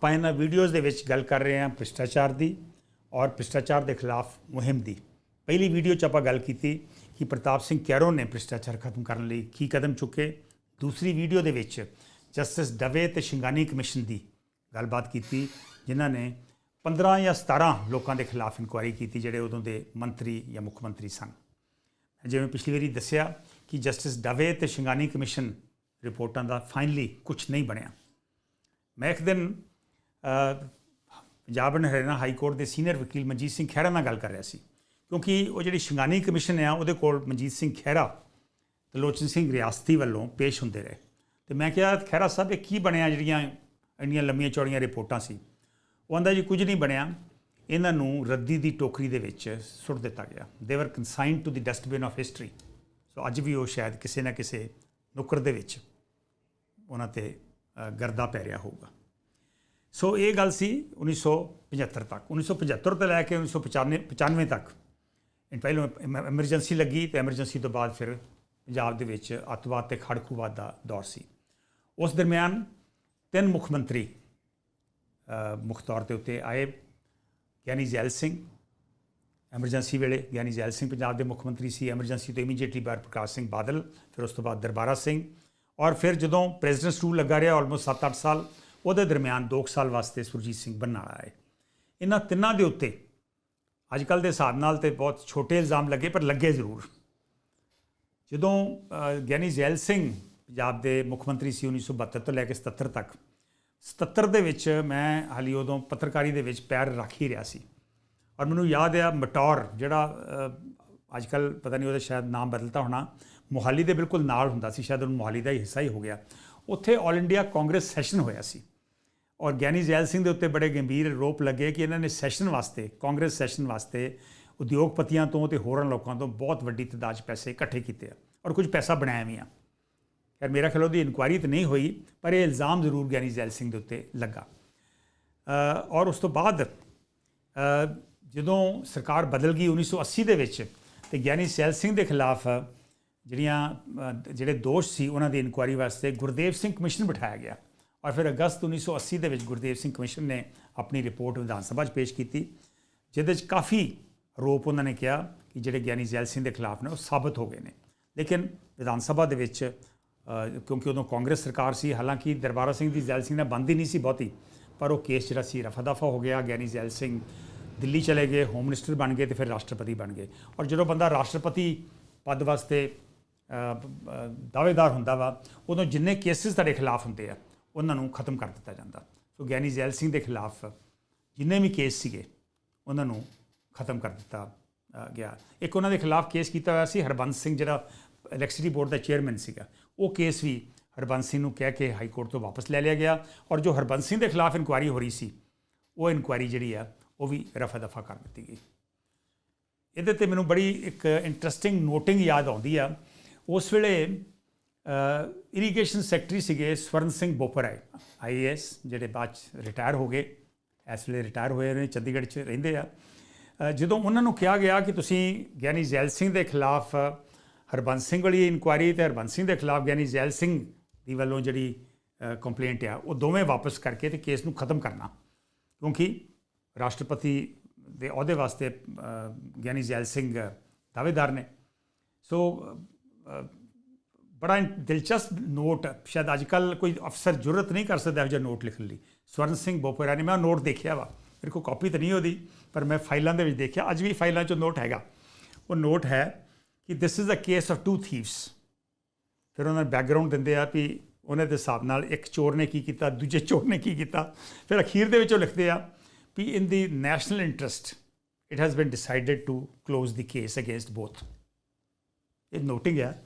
ਆਪਾਂ ਇਹਨਾਂ ਵੀਡੀਓਜ਼ ਦੇ ਵਿੱਚ ਗੱਲ ਕਰ ਰਹੇ ਹਾਂ ਭ੍ਰਿਸ਼ਟਾਚਾਰ ਦੀ ਔਰ ਭ੍ਰਿਸ਼ਟਾਚਾਰ ਦੇ ਖਿਲਾਫ ਮੁਹਿੰਮ ਦੀ। ਪਹਿਲੀ ਵੀਡੀਓ 'ਚ ਆਪਾਂ ਗੱਲ ਕੀਤੀ ਕਿ ਪ੍ਰਤਾਪ ਸਿੰਘ ਕੈਰੋ ਨੇ ਭ੍ਰਿਸ਼ਟਾਚਾਰ ਖਤਮ ਕਰਨ ਲਈ ਕੀ ਕਦਮ ਚੁੱਕੇ। ਦੂਸਰੀ ਵੀਡੀਓ ਦੇ ਵਿੱਚ ਜਸਟਿਸ ਡਵੇ ਤੇ ਸ਼ਿੰਗਾਨੀ ਕਮਿਸ਼ਨ ਦੀ ਗੱਲਬਾਤ ਕੀਤੀ, ਜਿਨ੍ਹਾਂ ਨੇ 15 ਜਾਂ 17 ਲੋਕਾਂ ਦੇ ਖਿਲਾਫ ਇਨਕੁਆਇਰੀ ਕੀਤੀ, ਜਿਹੜੇ ਉਦੋਂ ਦੇ ਮੰਤਰੀ ਜਾਂ ਮੁੱਖ ਮੰਤਰੀ ਸਨ। ਜਿਵੇਂ ਪਿਛਲੀ ਵਾਰੀ ਦੱਸਿਆ ਕਿ ਜਸਟਿਸ ਡਵੇ ਤੇ ਸ਼ਿੰਗਾਨੀ ਕਮਿਸ਼ਨ ਰਿਪੋਰਟਾਂ ਦਾ ਫਾਈਨਲੀ ਕੁਝ ਨਹੀਂ ਬਣਿਆ। ਮੈਂ ਇੱਕ ਦਿਨ Punjab and Haryana high court ਦੇ ਸੀਨੀਅਰ ਵਕੀਲ ਮਨਜੀਤ ਸਿੰਘ ਖਹਿਰਾ ਨਾਲ ਗੱਲ ਕਰ ਰਿਹਾ ਸੀ। ਕਿਉਂਕਿ ਉਹ ਜਿਹੜੀ ਸ਼ਿੰਗਾਨੀ ਕਮਿਸ਼ਨ ਆ, ਉਹਦੇ ਕੋਲ ਮਨਜੀਤ ਸਿੰਘ ਖਹਿਰਾ ਤੇ ਲੋਚਨ ਸਿੰਘ ਰਿਆਸਤੀ ਵੱਲੋਂ ਪੇਸ਼ ਹੁੰਦੇ ਰਹੇ। ਤੇ ਮੈਂ ਕਿਹਾ, ਖਹਿਰਾ ਸਾਹਿਬ, ਇਹ ਕੀ ਬਣਿਆ ਜਿਹੜੀਆਂ ਇੰਨੀਆਂ ਲੰਮੀਆਂ ਚੌੜੀਆਂ ਰਿਪੋਰਟਾਂ ਸੀ? ਉਹ ਆਂਦਾ ਜੀ, ਕੁਝ ਨਹੀਂ ਬਣਿਆ। ਇਹਨਾਂ ਨੂੰ ਰੱਦੀ ਦੀ ਟੋਕਰੀ ਦੇ ਵਿੱਚ ਸੁੱਟ ਦਿੱਤਾ ਗਿਆ। They were consigned to the dustbin of history so ਅੱਜ ਵੀ ਉਹ ਸ਼ਾਇਦ ਕਿਸੇ ਨਾ ਕਿਸੇ ਨੁੱਕਰ ਦੇ ਵਿੱਚ ਉਹਨਾਂ ਤੇ ਗਰਦਾ ਪੈ ਰਿਹਾ ਹੋਊਗਾ। ਸੋ ਇਹ ਗੱਲ ਸੀ 1975 ਤੱਕ। 1975 ਤੋਂ ਲੈ ਕੇ 1995 95 ਤੱਕ। ਇਹ ਪਹਿਲਾਂ ਐਮਰਜੈਂਸੀ ਲੱਗੀ ਤੇ ਐਮਰਜੈਂਸੀ ਤੋਂ ਬਾਅਦ ਫਿਰ ਪੰਜਾਬ ਦੇ ਵਿੱਚ ਅੱਤਵਾਦ ਤੇ ਖੜਕੂਵਾਦ ਦਾ ਦੌਰ ਸੀ। ਉਸ ਦਰਮਿਆਨ ਤਿੰਨ ਮੁੱਖ ਮੰਤਰੀ ਮੁੱਖ ਤੌਰ ਤੇ ਉੱਤੇ ਆਏ ਗਿਆਨੀ ਜ਼ੈਲ ਸਿੰਘ ਐਮਰਜੈਂਸੀ ਵੇਲੇ ਗਿਆਨੀ ਜ਼ੈਲ ਸਿੰਘ ਪੰਜਾਬ ਦੇ ਮੁੱਖ ਮੰਤਰੀ ਸੀ ਐਮਰਜੈਂਸੀ ਤੋਂ ਇਮੀਡੀਏਟਲੀ ਬਾਅਦ ਪ੍ਰਕਾਸ਼ ਸਿੰਘ ਬਾਦਲ, ਫਿਰ ਉਸ ਤੋਂ ਬਾਅਦ ਦਰਬਾਰਾ ਸਿੰਘ ਔਰ ਫਿਰ ਜਦੋਂ ਪ੍ਰੈਜ਼ੀਡੈਂਟ ਰੂਲ ਲੱਗਾ ਰਿਹਾ ਆਲਮੋਸਟ 7-8 ਸਾਲ ਉਹਦੇ ਦਰਮਿਆਨ 2 ਸਾਲ ਵਾਸਤੇ ਸੁਰਜੀਤ ਸਿੰਘ ਬਰਨਾਲਾ ਆਏ। ਇਹਨਾਂ ਤਿੰਨਾਂ ਦੇ ਉੱਤੇ ਅੱਜ ਕੱਲ ਦੇ ਹਿਸਾਬ ਨਾਲ ਤੇ ਬਹੁਤ ਛੋਟੇ ਇਲਜ਼ਾਮ ਲੱਗੇ, ਪਰ ਲੱਗੇ ਜ਼ਰੂਰ। ਜਦੋਂ ਗਿਆਨੀ ਜ਼ੈਲ ਸਿੰਘ ਪੰਜਾਬ ਦੇ ਮੁੱਖ ਮੰਤਰੀ ਸੀ 1972 ਤੋਂ ਲੈ ਕੇ 77 ਤੱਕ 77 ਦੇ ਵਿੱਚ ਮੈਂ ਹਾਲੀ ਉਦੋਂ ਪੱਤਰਕਾਰੀ ਦੇ ਵਿੱਚ ਪੈਰ ਰੱਖ ਹੀ ਰਿਹਾ ਸੀ। ਔਰ ਮੈਨੂੰ ਯਾਦ ਆ ਮਟੌਰ, ਜਿਹੜਾ ਅੱਜ ਕੱਲ ਪਤਾ ਨਹੀਂ ਉਹਦਾ ਸ਼ਾਇਦ ਨਾਮ ਬਦਲਤਾ ਹੋਣਾ, ਮੋਹਾਲੀ ਦੇ ਬਿਲਕੁਲ ਨਾਲ ਹੁੰਦਾ ਸੀ, ਸ਼ਾਇਦ ਉਹ ਮੋਹਾਲੀ ਦਾ ਹੀ ਹਿੱਸਾ ਹੀ ਹੋ ਗਿਆ। ਉੱਥੇ 올 ਇੰਡੀਆ ਕਾਂਗਰਸ ਸੈਸ਼ਨ ਹੋਇਆ ਸੀ। ਔਰ ਗਿਆਨੀ ਜ਼ੈਲ ਸਿੰਘ ਦੇ ਉੱਤੇ ਬੜੇ ਗੰਭੀਰ ਆਰੋਪ ਲੱਗੇ ਕਿ ਇਹਨਾਂ ਨੇ ਸੈਸ਼ਨ ਵਾਸਤੇ, ਕਾਂਗਰਸ ਸੈਸ਼ਨ ਵਾਸਤੇ ਉਦਯੋਗਪਤੀਆਂ ਤੋਂ ਤੇ ਹੋਰਾਂ ਲੋਕਾਂ ਤੋਂ ਬਹੁਤ ਵੱਡੀ ਤਦਾਦ 'ਚ ਪੈਸੇ ਇਕੱਠੇ ਕੀਤੇ ਆ ਔਰ ਕੁਝ ਪੈਸਾ ਬਣਾਇਆ ਵੀ ਆ। ਖੈਰ, ਮੇਰਾ ਖਿਆਲ ਉਹਦੀ ਇਨਕੁਆਇਰੀ ਤਾਂ ਨਹੀਂ ਹੋਈ, ਪਰ ਇਹ ਇਲਜ਼ਾਮ ਜ਼ਰੂਰ ਗਿਆਨੀ ਜ਼ੈਲ ਸਿੰਘ ਦੇ ਉੱਤੇ ਲੱਗਾ। ਔਰ ਉਸ ਤੋਂ ਬਾਅਦ ਜਦੋਂ ਸਰਕਾਰ ਬਦਲ ਗਈ 1980 ਦੇ ਵਿੱਚ ਤੇ ਗਿਆਨੀ ਜ਼ੈਲ ਸਿੰਘ ਦੇ ਖਿਲਾਫ ਜਿਹੜੀਆਂ ਜਿਹੜੇ ਦੋਸ਼ ਸੀ ਉਹਨਾਂ ਦੀ ਇਨਕੁਆਇਰੀ ਵਾਸਤੇ ਗੁਰਦੇਵ ਸਿੰਘ ਕਮਿਸ਼ਨ ਬਿਠਾਇਆ ਗਿਆ। ਔਰ ਫਿਰ ਅਗਸਤ 1980 ਦੇ ਵਿੱਚ ਗੁਰਦੇਵ ਸਿੰਘ ਕਮਿਸ਼ਨ ਨੇ ਆਪਣੀ ਰਿਪੋਰਟ ਵਿਧਾਨ ਸਭਾ 'ਚ ਪੇਸ਼ ਕੀਤੀ, ਜਿਹਦੇ 'ਚ ਕਾਫੀ ਰੋਪ ਉਹਨਾਂ ਨੇ ਕਿਹਾ ਕਿ ਜਿਹੜੇ ਗਿਆਨੀ ਜ਼ੈਲ ਸਿੰਘ ਦੇ ਖਿਲਾਫ ਨੇ, ਉਹ ਸਾਬਤ ਹੋ ਗਏ ਨੇ। ਲੇਕਿਨ ਵਿਧਾਨ ਸਭਾ ਦੇ ਵਿੱਚ ਕਿਉਂਕਿ ਉਦੋਂ ਕਾਂਗਰਸ ਸਰਕਾਰ ਸੀ, ਹਾਲਾਂਕਿ ਦਰਬਾਰਾ ਸਿੰਘ ਦੀ ਜ਼ੈਲ ਸਿੰਘ ਨਾਲ ਬੰਦੀ ਨਹੀਂ ਸੀ ਬਹੁਤੀ, ਪਰ ਉਹ ਕੇਸ ਜਿਹੜਾ ਸੀ ਰਫਾ ਦਫਾ ਹੋ ਗਿਆ, ਗਿਆਨੀ ਜ਼ੈਲ ਸਿੰਘ ਦਿੱਲੀ ਚਲੇ ਗਏ, ਹੋਮ ਮਿਨਿਸਟਰ ਬਣ ਗਏ ਤੇ ਫਿਰ ਰਾਸ਼ਟਰਪਤੀ ਬਣ ਗਏ। ਔਰ ਜਦੋਂ ਬੰਦਾ ਰਾਸ਼ਟਰਪਤੀ ਪਦ ਵਾਸਤੇ ਦਾਅਵੇਦਾਰ ਹੁੰਦਾ ਵਾ, ਉਦੋਂ ਜਿੰਨੇ ਕੇਸਿਸ ਤੁਹਾਡੇ ਖਿਲਾਫ ਹੁੰਦੇ ਆ ਉਹਨਾਂ ਨੂੰ ਖਤਮ ਕਰ ਦਿੱਤਾ ਜਾਂਦਾ। ਸੋ ਗਿਆਨੀ ਜ਼ੈਲ ਸਿੰਘ ਦੇ ਖਿਲਾਫ ਜਿੰਨੇ ਵੀ ਕੇਸ ਸੀਗੇ, ਉਹਨਾਂ ਨੂੰ ਖਤਮ ਕਰ ਦਿੱਤਾ ਗਿਆ। ਇੱਕ ਉਹਨਾਂ ਦੇ ਖਿਲਾਫ ਕੇਸ ਕੀਤਾ ਹੋਇਆ ਸੀ, ਹਰਬੰਸ ਸਿੰਘ ਜਿਹੜਾ ਇਲੈਕਟ੍ਰਿਸਿਟੀ ਬੋਰਡ ਦਾ ਚੇਅਰਮੈਨ ਸੀਗਾ। ਉਹ ਕੇਸ ਵੀ ਹਰਬੰਸ ਸਿੰਘ ਨੂੰ ਕਹਿ ਕੇ ਹਾਈ ਕੋਰਟ ਤੋਂ ਵਾਪਸ ਲੈ ਲਿਆ ਗਿਆ ਔਰ ਜੋ ਹਰਬੰਸ ਸਿੰਘ ਦੇ ਖਿਲਾਫ ਇਨਕੁਆਇਰੀ ਹੋ ਰਹੀ ਸੀ, ਉਹ ਇਨਕੁਆਇਰੀ ਜਿਹੜੀ ਆ, ਉਹ ਵੀ ਰਫਾ ਦਫਾ ਕਰ ਦਿੱਤੀ ਗਈ। ਇਹਦੇ ਤੇ ਮੈਨੂੰ ਬੜੀ ਇੱਕ ਇੰਟਰਸਟਿੰਗ ਨੋਟਿੰਗ ਯਾਦ ਆਉਂਦੀ ਆ। ਉਸ ਵੇਲੇ ਇਰੀਗੇਸ਼ਨ ਸੈਕਟਰੀ ਸੀਗੇ ਸਵਰਨ ਸਿੰਘ ਬੋਪਰਾਏ ਆਈਏਐਸ ਜਿਹੜੇ ਬਾਅਦ ਚ ਰਿਟਾਇਰ ਹੋ ਗਏ, ਇਸ ਵੇਲੇ ਰਿਟਾਇਰ ਹੋਏ ਨੇ, ਚੰਡੀਗੜ੍ਹ 'ਚ ਰਹਿੰਦੇ ਆ। ਜਦੋਂ ਉਹਨਾਂ ਨੂੰ ਕਿਹਾ ਗਿਆ ਕਿ ਤੁਸੀਂ ਗਿਆਨੀ ਜ਼ੈਲ ਸਿੰਘ ਦੇ ਖਿਲਾਫ, ਹਰਬੰਸ ਸਿੰਘ ਵਾਲੀ ਇਨਕੁਆਇਰੀ ਤੇ ਹਰਬੰਸ ਸਿੰਘ ਦੇ ਖਿਲਾਫ ਗਿਆਨੀ ਜ਼ੈਲ ਸਿੰਘ ਦੀ ਵੱਲੋਂ ਜਿਹੜੀ ਕੰਪਲੇਂਟ ਆ, ਉਹ ਦੋਵੇਂ ਵਾਪਸ ਕਰਕੇ ਤੇ ਕੇਸ ਨੂੰ ਖਤਮ ਕਰਨਾ। ਕਿਉਂਕਿ ਰਾਸ਼ਟਰਪਤੀ ਦੇ ਅਹੁਦੇ ਵਾਸਤੇ ਗਿਆਨੀ ਜ਼ੈਲ ਸਿੰਘ ਦਾਅਵੇਦਾਰ ਨੇ। ਸੋ ਬੜਾ ਦਿਲਚਸਪ ਨੋਟ ਸ਼ਾਇਦ ਅੱਜ ਕੱਲ ਕੋਈ ਅਫਸਰ ਜੁਰਤ ਨਹੀਂ ਕਰ ਸਕਦਾ ਇਹੋ ਜਿਹਾ ਨੋਟ ਲਿਖਣ ਲਈ। ਸਵਰਨ ਸਿੰਘ ਬੋਪਰਾ ਨੇ ਮੈਂ ਉਹ ਨੋਟ ਦੇਖਿਆ ਵਾ। ਮੇਰੇ ਕੋਲ ਕਾਪੀ ਤਾਂ ਨਹੀਂ ਉਹਦੀ, ਪਰ ਮੈਂ ਫਾਈਲਾਂ ਦੇ ਵਿੱਚ ਦੇਖਿਆ। ਅੱਜ ਵੀ ਫਾਈਲਾਂ 'ਚ ਨੋਟ ਹੈਗਾ। ਉਹ ਨੋਟ ਹੈ ਕਿ this is a case of two thieves ਫਿਰ ਉਹਨਾਂ ਨੇ ਬੈਕਗ੍ਰਾਉਂਡ ਦਿੰਦੇ ਆ ਵੀ ਉਹਨਾਂ ਦੇ ਹਿਸਾਬ ਨਾਲ ਇੱਕ ਚੋਰ ਨੇ ਕੀ ਕੀਤਾ, ਦੂਜੇ ਚੋਰ ਨੇ ਕੀ ਕੀਤਾ। ਫਿਰ ਅਖੀਰ ਦੇ ਵਿੱਚ ਉਹ ਲਿਖਦੇ ਆ ਵੀ in the national interest it has been decided to close the case against both ਇਹ ਨੋਟਿੰਗ ਹੈ।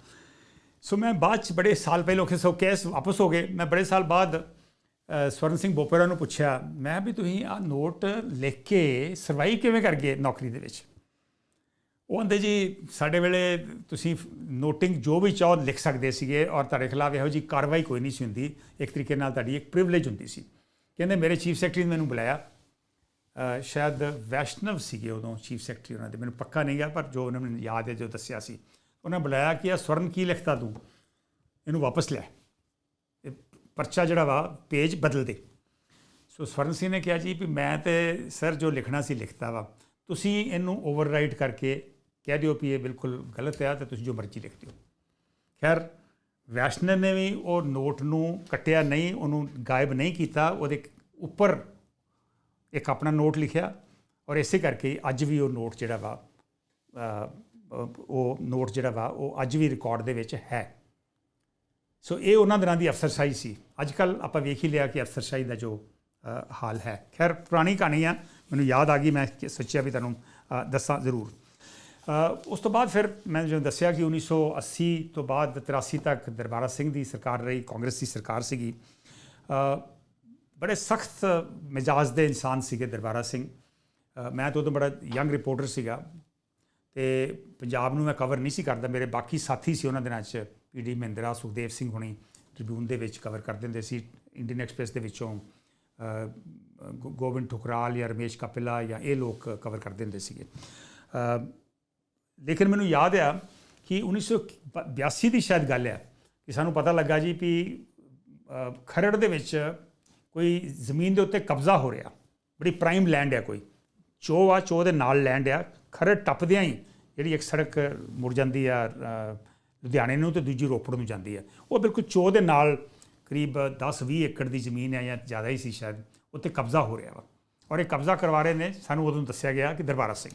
ਸੋ ਮੈਂ ਬਾਅਦ ਚ ਬੜੇ ਸਾਲ ਪਹਿਲਾਂ ਕਿ ਸੋ ਕੇਸ ਵਾਪਸ ਹੋ ਗਏ। ਮੈਂ ਬੜੇ ਸਾਲ ਬਾਅਦ ਸਵਰਨ ਸਿੰਘ ਬੋਪੇਰਾ ਨੂੰ ਪੁੱਛਿਆ, ਮੈਂ ਵੀ ਤੁਸੀਂ ਆ ਨੋਟ ਲਿਖ ਕੇ ਸਰਵਾਈਵ ਕਿਵੇਂ ਕਰ ਗਏ ਨੌਕਰੀ ਦੇ ਵਿੱਚ? ਉਹ ਕਹਿੰਦੇ, ਜੀ, ਸਾਡੇ ਵੇਲੇ ਤੁਸੀਂ ਨੋਟਿੰਗ ਜੋ ਵੀ ਚਾਹੋ ਲਿਖ ਸਕਦੇ ਸੀਗੇ ਔਰ ਤੁਹਾਡੇ ਖਿਲਾਫ ਇਹੋ ਜੀ ਕਾਰਵਾਈ ਕੋਈ ਨਹੀਂ ਸੀ ਹੁੰਦੀ। ਇੱਕ ਤਰੀਕੇ ਨਾਲ ਤੁਹਾਡੀ ਇੱਕ ਪ੍ਰਿਵਿਲੇਜ ਹੁੰਦੀ ਸੀ। ਕਹਿੰਦੇ, ਮੇਰੇ ਚੀਫ ਸੈਕਟਰੀ ਨੇ ਮੈਨੂੰ ਬੁਲਾਇਆ। ਸ਼ਾਇਦ ਵੈਸ਼ਨਵ ਸੀਗੇ ਉਦੋਂ ਚੀਫ ਸੈਕਟਰੀ ਉਹਨਾਂ ਦੇ। ਮੈਨੂੰ ਪੱਕਾ ਨਹੀਂ ਗਿਆ, ਪਰ ਜੋ ਉਹਨਾਂ ਮੈਨੂੰ ਯਾਦ ਹੈ, ਜੋ ਦੱਸਿਆ ਸੀ। ਉਹਨਾਂ ਬੁਲਾਇਆ ਕਿ ਇਹ ਸਵਰਨ ਕੀ ਲਿਖਤਾ ਤੂੰ? ਇਹਨੂੰ ਵਾਪਸ ਲੈ। ਇਹ ਪਰਚਾ ਜਿਹੜਾ ਵਾ, ਪੇਜ ਬਦਲ ਦੇ। ਸੋ ਸਵਰਨ ਸਿੰਘ ਨੇ ਕਿਹਾ ਜੀ ਵੀ ਮੈਂ ਤੇ ਸਰ ਜੋ ਲਿਖਣਾ ਸੀ ਲਿਖਤਾ ਵਾ। ਤੁਸੀਂ ਇਹਨੂੰ ਓਵਰਰਾਈਟ ਕਰਕੇ ਕਹਿ ਦਿਓ ਵੀ ਇਹ ਬਿਲਕੁਲ ਗਲਤ ਹੈ ਤੇ ਤੁਸੀਂ ਜੋ ਮਰਜ਼ੀ ਲਿਖ ਦਿਓ। ਖੈਰ, ਵੈਸ਼ਨਰ ਨੇ ਵੀ ਉਹ ਨੋਟ ਨੂੰ ਕੱਟਿਆ ਨਹੀਂ, ਉਹਨੂੰ ਗਾਇਬ ਨਹੀਂ ਕੀਤਾ। ਉਹਦੇ ਉੱਪਰ ਇੱਕ ਆਪਣਾ ਨੋਟ ਲਿਖਿਆ। ਔਰ ਇਸੇ ਕਰਕੇ ਅੱਜ ਵੀ ਉਹ ਨੋਟ ਜਿਹੜਾ ਵਾ ਉਹ ਨੋਟ ਜਿਹੜਾ ਵਾ, ਉਹ ਅੱਜ ਵੀ ਰਿਕਾਰਡ ਦੇ ਵਿੱਚ ਹੈ। ਸੋ ਇਹ ਉਹਨਾਂ ਦਿਨਾਂ ਦੀ ਅਫਸਰਸ਼ਾਹੀ ਸੀ। ਅੱਜ ਕੱਲ ਆਪਾਂ ਵੇਖ ਹੀ ਲਿਆ ਕਿ ਅਫਸਰਸ਼ਾਹੀ ਦਾ ਜੋ ਹਾਲ ਹੈ। ਖੈਰ, ਪੁਰਾਣੀ ਕਹਾਣੀ ਆ, ਮੈਨੂੰ ਯਾਦ ਆ ਗਈ, ਮੈਂ ਸੋਚਿਆ ਵੀ ਤੁਹਾਨੂੰ ਦੱਸਾਂ ਜ਼ਰੂਰ। ਉਸ ਤੋਂ ਬਾਅਦ ਫਿਰ ਮੈਂ ਜੋ ਦੱਸਿਆ ਕਿ 1980 ਤੋਂ ਬਾਅਦ 83 ਤੱਕ ਦਰਬਾਰਾ ਸਿੰਘ ਦੀ ਸਰਕਾਰ ਰਹੀ, ਕਾਂਗਰਸ ਦੀ ਸਰਕਾਰ ਸੀਗੀ ਬੜੇ ਸਖਤ ਮਿਜਾਜ਼ ਦੇ ਇਨਸਾਨ ਸੀਗੇ ਦਰਬਾਰਾ ਸਿੰਘ। ਮੈਂ ਤਾਂ ਉਦੋਂ ਬੜਾ ਯੰਗ ਰਿਪੋਰਟਰ ਸੀਗਾ। ਤੇ ਪੰਜਾਬ ਨੂੰ ਮੈਂ ਕਵਰ ਨਹੀਂ ਸੀ ਕਰਦਾ, ਮੇਰੇ ਬਾਕੀ ਸਾਥੀ ਸੀ ਉਹਨਾਂ ਦਿਨਾਂ 'ਚ ਪੀਡੀ ਮਹਿੰਦਰਾ, ਸੁਖਦੇਵ ਸਿੰਘ ਹੁਣੀ ਟ੍ਰਿਬਿਊਨ ਦੇ ਵਿੱਚ ਕਵਰ ਕਰਦੇ ਹੁੰਦੇ ਸੀ ਇੰਡੀਅਨ ਐਕਸਪ੍ਰੈਸ ਦੇ ਵਿੱਚੋਂ ਗੋ- ਗੋਬਿੰਦ ਠੁਕਰਾਲ ਜਾਂ ਰਮੇਸ਼ ਕਪਿਲਾ ਜਾਂ ਇਹ ਲੋਕ ਕਵਰ ਕਰਦੇ ਹੁੰਦੇ ਸੀਗੇ। ਲੇਕਿਨ ਮੈਨੂੰ ਯਾਦ ਆ ਕਿ 1982 ਦੀ ਸ਼ਾਇਦ ਗੱਲ ਆ ਕਿ ਸਾਨੂੰ ਪਤਾ ਲੱਗਾ ਜੀ ਵੀ ਖਰੜ ਦੇ ਵਿੱਚ ਕੋਈ ਜ਼ਮੀਨ ਦੇ ਉੱਤੇ ਕਬਜ਼ਾ ਹੋ ਰਿਹਾ, ਬੜੀ ਪ੍ਰਾਈਮ ਲੈਂਡ ਹੈ ਕੋਈ। ਚੋਅ ਆ ਚੋਅ ਦੇ ਨਾਲ ਲੈਂਡ ਆ ਖਰੜ ਟੱਪਦਿਆਂ ਹੀ ਜਿਹੜੀ ਇੱਕ ਸੜਕ ਮੁੜ ਜਾਂਦੀ ਆ ਲੁਧਿਆਣੇ ਨੂੰ ਤੇ ਦੂਜੀ ਰੋਪੜ ਨੂੰ ਜਾਂਦੀ ਆ। ਉਹ ਬਿਲਕੁਲ ਚੋਅ ਦੇ ਨਾਲ ਕਰੀਬ 10-20 ਏਕੜ ਦੀ ਜ਼ਮੀਨ ਹੈ ਜਾਂ ਜ਼ਿਆਦਾ ਹੀ ਸੀ ਸ਼ਾਇਦ, ਉੱਤੇ ਕਬਜ਼ਾ ਹੋ ਰਿਹਾ ਵਾ। ਔਰ ਇਹ ਕਬਜ਼ਾ ਕਰਵਾ ਰਹੇ ਨੇ, ਸਾਨੂੰ ਉਦੋਂ ਦੱਸਿਆ ਗਿਆ ਕਿ ਦਰਬਾਰਾ ਸਿੰਘ।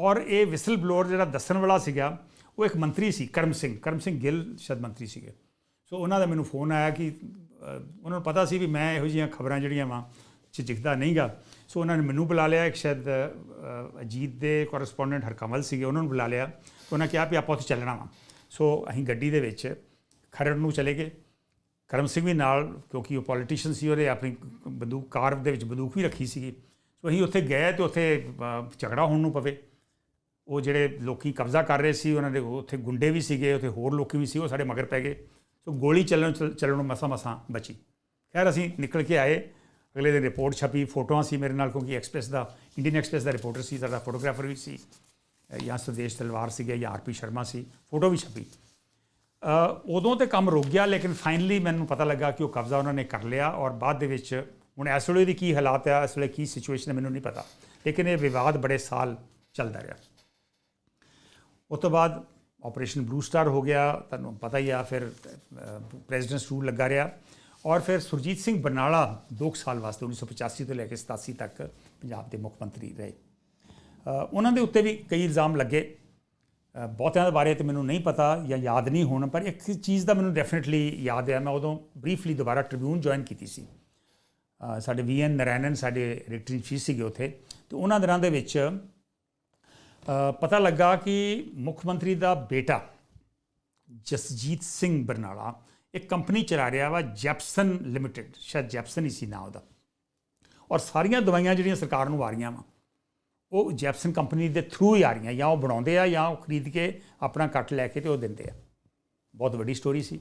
ਔਰ ਇਹ ਵਿਸਲ ਬਲੋਅਰ ਜਿਹੜਾ ਦੱਸਣ ਵਾਲਾ ਸੀਗਾ, ਉਹ ਇੱਕ ਮੰਤਰੀ ਸੀ, ਕਰਮ ਸਿੰਘ ਕਰਮ ਸਿੰਘ ਗਿੱਲ ਸ਼ਾਇਦ ਮੰਤਰੀ ਸੀਗੇ। ਸੋ ਉਹਨਾਂ ਦਾ ਮੈਨੂੰ ਫੋਨ ਆਇਆ ਕਿ ਉਹਨਾਂ ਨੂੰ ਪਤਾ ਸੀ ਵੀ ਮੈਂ ਇਹੋ ਜਿਹੀਆਂ ਖਬਰਾਂ ਜਿਹੜੀਆਂ ਵਾਂ, ਚ ਜਿਖਦਾ ਨਹੀਂਗਾ। ਸੋ ਉਹਨਾਂ ਨੇ ਮੈਨੂੰ ਬੁਲਾ ਲਿਆ, ਇੱਕ ਸ਼ਾਇਦ ਅਜੀਤ ਦੇ ਕੋਰਸਪੋਂਡੈਂਟ ਹਰਕਮਲ ਸੀਗੇ, ਉਹਨਾਂ ਨੂੰ ਬੁਲਾ ਲਿਆ। ਉਹਨਾਂ ਕਿਹਾ ਵੀ ਆਪਾਂ ਉੱਥੇ ਚੱਲਣਾ ਵਾ। ਸੋ ਅਸੀਂ ਗੱਡੀ ਦੇ ਵਿੱਚ ਖਰੜ ਨੂੰ ਚਲੇ ਗਏ। ਕਰਮ ਸਿੰਘ ਵੀ ਨਾਲ, ਕਿਉਂਕਿ ਉਹ ਪੋਲੀਟੀਸ਼ੀਅਨ ਸੀ, ਉਹਦੇ ਆਪਣੀ ਬੰਦੂਕ, ਕਾਰ ਦੇ ਵਿੱਚ ਬੰਦੂਕ ਵੀ ਰੱਖੀ ਸੀਗੀ। ਸੋ ਅਸੀਂ ਉੱਥੇ ਗਏ ਤੇ ਉੱਥੇ ਝਗੜਾ ਹੋਣ ਨੂੰ ਪਵੇ। ਉਹ ਜਿਹੜੇ ਲੋਕੀ ਕਬਜ਼ਾ ਕਰ ਰਹੇ ਸੀ, ਉਹਨਾਂ ਦੇ ਉੱਥੇ ਗੁੰਡੇ ਵੀ ਸੀਗੇ, ਉੱਥੇ ਹੋਰ ਲੋਕੀ ਵੀ ਸੀ, ਉਹ ਸਾਡੇ ਮਗਰ ਪੈ ਗਏ। ਸੋ ਗੋਲੀ ਚੱਲਣ ਚੱਲਣ ਨੂੰ ਮਸਾ ਮਸਾ ਬਚੀ। ਖੈਰ, ਅਸੀਂ ਨਿਕਲ ਕੇ ਆਏ। ਅਗਲੇ ਦਿਨ ਰਿਪੋਰਟ ਛਪੀ, ਫੋਟੋਆਂ ਸੀ ਮੇਰੇ ਨਾਲ, ਕਿਉਂਕਿ ਐਕਸਪ੍ਰੈਸ ਦਾ ਇੰਡੀਅਨ ਐਕਸਪ੍ਰੈਸ ਦਾ ਰਿਪੋਰਟਰ ਸੀ, ਸਾਡਾ ਫੋਟੋਗ੍ਰਾਫਰ ਵੀ ਸੀ। ਜਾਂ ਸੁਦੇਸ਼ ਤਲਵਾਰ ਸੀਗੇ, ਜਾਂ ਆਰਪੀ ਸ਼ਰਮਾ ਸੀ, ਫੋਟੋ ਵੀ ਛਪੀ। ਉਦੋਂ ਤੇ ਕੰਮ ਰੁਕ ਗਿਆ, ਲੇਕਿਨ ਫਾਈਨਲੀ ਮੈਨੂੰ ਪਤਾ ਲੱਗਾ ਕਿ ਉਹ ਕਬਜ਼ਾ ਉਹਨਾਂ ਨੇ ਕਰ ਲਿਆ ਔਰ ਬਾਅਦ ਦੇ ਵਿੱਚ ਹੁਣ ਇਸ ਵੇਲੇ ਦੀ ਕੀ ਹਾਲਾਤ ਹੈ ਇਸ ਵੇਲੇ ਕੀ ਸਿਚੁਏਸ਼ਨ ਹੈ ਮੈਨੂੰ ਨਹੀਂ ਪਤਾ। ਲੇਕਿਨ ਇਹ ਵਿਵਾਦ ਬੜੇ ਸਾਲ ਚੱਲਦਾ ਰਿਹਾ। ਉਸ ਤੋਂ ਬਾਅਦ ਆਪਰੇਸ਼ਨ ਬਲੂ ਸਟਾਰ ਹੋ ਗਿਆ, ਤੁਹਾਨੂੰ ਪਤਾ ਹੀ ਆ, ਫਿਰ ਪ੍ਰੈਜ਼ੀਡੈਂਟ ਰੂਲ ਲੱਗਾ ਰਿਹਾ। ਔਰ ਫਿਰ ਸੁਰਜੀਤ ਸਿੰਘ ਬਰਨਾਲਾ 2 ਸਾਲ ਵਾਸਤੇ 1985 ਤੋਂ ਲੈ ਕੇ 87 ਤੱਕ ਪੰਜਾਬ ਦੇ ਮੁੱਖ ਮੰਤਰੀ ਰਹੇ। ਉਹਨਾਂ ਦੇ ਉੱਤੇ ਵੀ ਕਈ ਇਲਜ਼ਾਮ ਲੱਗੇ। ਬਹੁਤਿਆਂ ਦੇ ਬਾਰੇ ਤੇ ਮੈਨੂੰ ਨਹੀਂ ਪਤਾ ਜਾਂ ਯਾਦ ਨਹੀਂ ਹੋਣ, ਪਰ ਇੱਕ ਚੀਜ਼ ਦਾ ਮੈਨੂੰ ਡੈਫੀਨਿਟਲੀ ਯਾਦ ਹੈ। ਮੈਂ ਉਦੋਂ ਬਰੀਫਲੀ ਦੁਬਾਰਾ ਟ੍ਰਿਬਿਊਨ ਜੁਆਇਨ ਕੀਤੀ ਸੀ। ਸਾਡੇ ਵੀ ਐਨ ਨਰੈਣਨ, ਸਾਡੇ ਐਡੀਟਰ ਚੀਫ ਸੀਗੇ ਉੱਥੇ। ਤੇ ਉਹਨਾਂ ਦਿਨਾਂ ਦੇ ਵਿੱਚ ਪਤਾ ਲੱਗਾ ਕਿ ਮੁੱਖ ਮੰਤਰੀ ਦਾ ਬੇਟਾ ਜਸਜੀਤ ਸਿੰਘ ਬਰਨਾਲਾ ਇੱਕ ਕੰਪਨੀ ਚਲਾ ਰਿਹਾ ਵਾ ਜੈਪਸਨ ਲਿਮਟਿਡ, ਸ਼ਾਇਦ ਜੈਪਸਨ ਹੀ ਸੀ ਨਾਂ ਉਹਦਾ। ਔਰ ਸਾਰੀਆਂ ਦਵਾਈਆਂ ਜਿਹੜੀਆਂ ਸਰਕਾਰ ਨੂੰ ਆ ਰਹੀਆਂ ਵਾ, ਉਹ ਜੈਪਸਨ ਕੰਪਨੀ ਦੇ ਥਰੂ ਹੀ ਆ ਰਹੀਆਂ, ਜਾਂ ਉਹ ਬਣਾਉਂਦੇ ਆ ਜਾਂ ਉਹ ਖਰੀਦ ਕੇ ਆਪਣਾ ਕੱਟ ਲੈ ਕੇ ਤੇ ਉਹ ਦਿੰਦੇ ਆ। ਬਹੁਤ ਵੱਡੀ ਸਟੋਰੀ ਸੀ।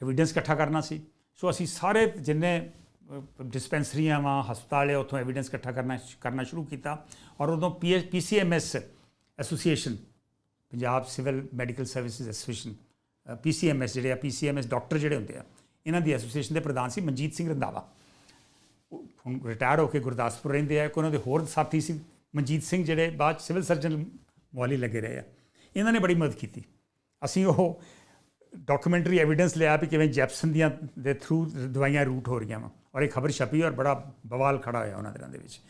ਐਵੀਡੈਂਸ ਇਕੱਠਾ ਕਰਨਾ ਸੀ। ਸੋ ਅਸੀਂ ਸਾਰੇ ਜਿੰਨੇ ਡਿਸਪੈਂਸਰੀਆਂ ਵਾ, ਹਸਪਤਾਲ ਹੈ ਉੱਥੋਂ ਐਵੀਡੈਂਸ ਇਕੱਠਾ ਕਰਨਾ ਕਰਨਾ ਸ਼ੁਰੂ ਕੀਤਾ। ਔਰ ਉਦੋਂ PCMS association Punjab civil medical services association PCMS ਜਿਹੜੇ ਆ ਪੀਸੀਐਮਐਸ ਡਾਕਟਰ ਜਿਹੜੇ ਹੁੰਦੇ ਆ, ਇਹਨਾਂ ਦੀ ਐਸੋਸੀਏਸ਼ਨ ਦੇ ਪ੍ਰਧਾਨ ਸੀ ਮਨਜੀਤ ਸਿੰਘ ਰੰਧਾਵਾ। ਉਹ ਹੁਣ ਰਿਟਾਇਰ ਹੋ ਕੇ ਗੁਰਦਾਸਪੁਰ ਰਹਿੰਦੇ ਆ, ਇੱਕ ਉਹਨਾਂ ਦੇ ਹੋਰ ਸਾਥੀ ਸੀ ਮਨਜੀਤ ਸਿੰਘ ਜਿਹੜੇ ਬਾਅਦ 'ਚ ਸਿਵਲ ਸਰਜਨ ਮੋਹਾਲੀ ਲੱਗੇ ਰਹੇ ਆ। ਇਹਨਾਂ ਨੇ ਬੜੀ ਮਦਦ ਕੀਤੀ। ਅਸੀਂ ਉਹ ਡਾਕੂਮੈਂਟਰੀ ਐਵੀਡੈਂਸ ਲਿਆ ਵੀ ਕਿਵੇਂ ਜੈਪਸਨ ਦੀਆਂ ਦੇ ਥਰੂ ਦਵਾਈਆਂ ਰੂਟ ਹੋ ਰਹੀਆਂ ਵਾ ਔਰ ਇਹ ਖਬਰ ਛਪੀ ਔਰ ਬੜਾ ਬਵਾਲ ਖੜਾ ਹੋਇਆ ਉਹਨਾਂ ਦਿਨਾਂ ਦੇ ਵਿੱਚ।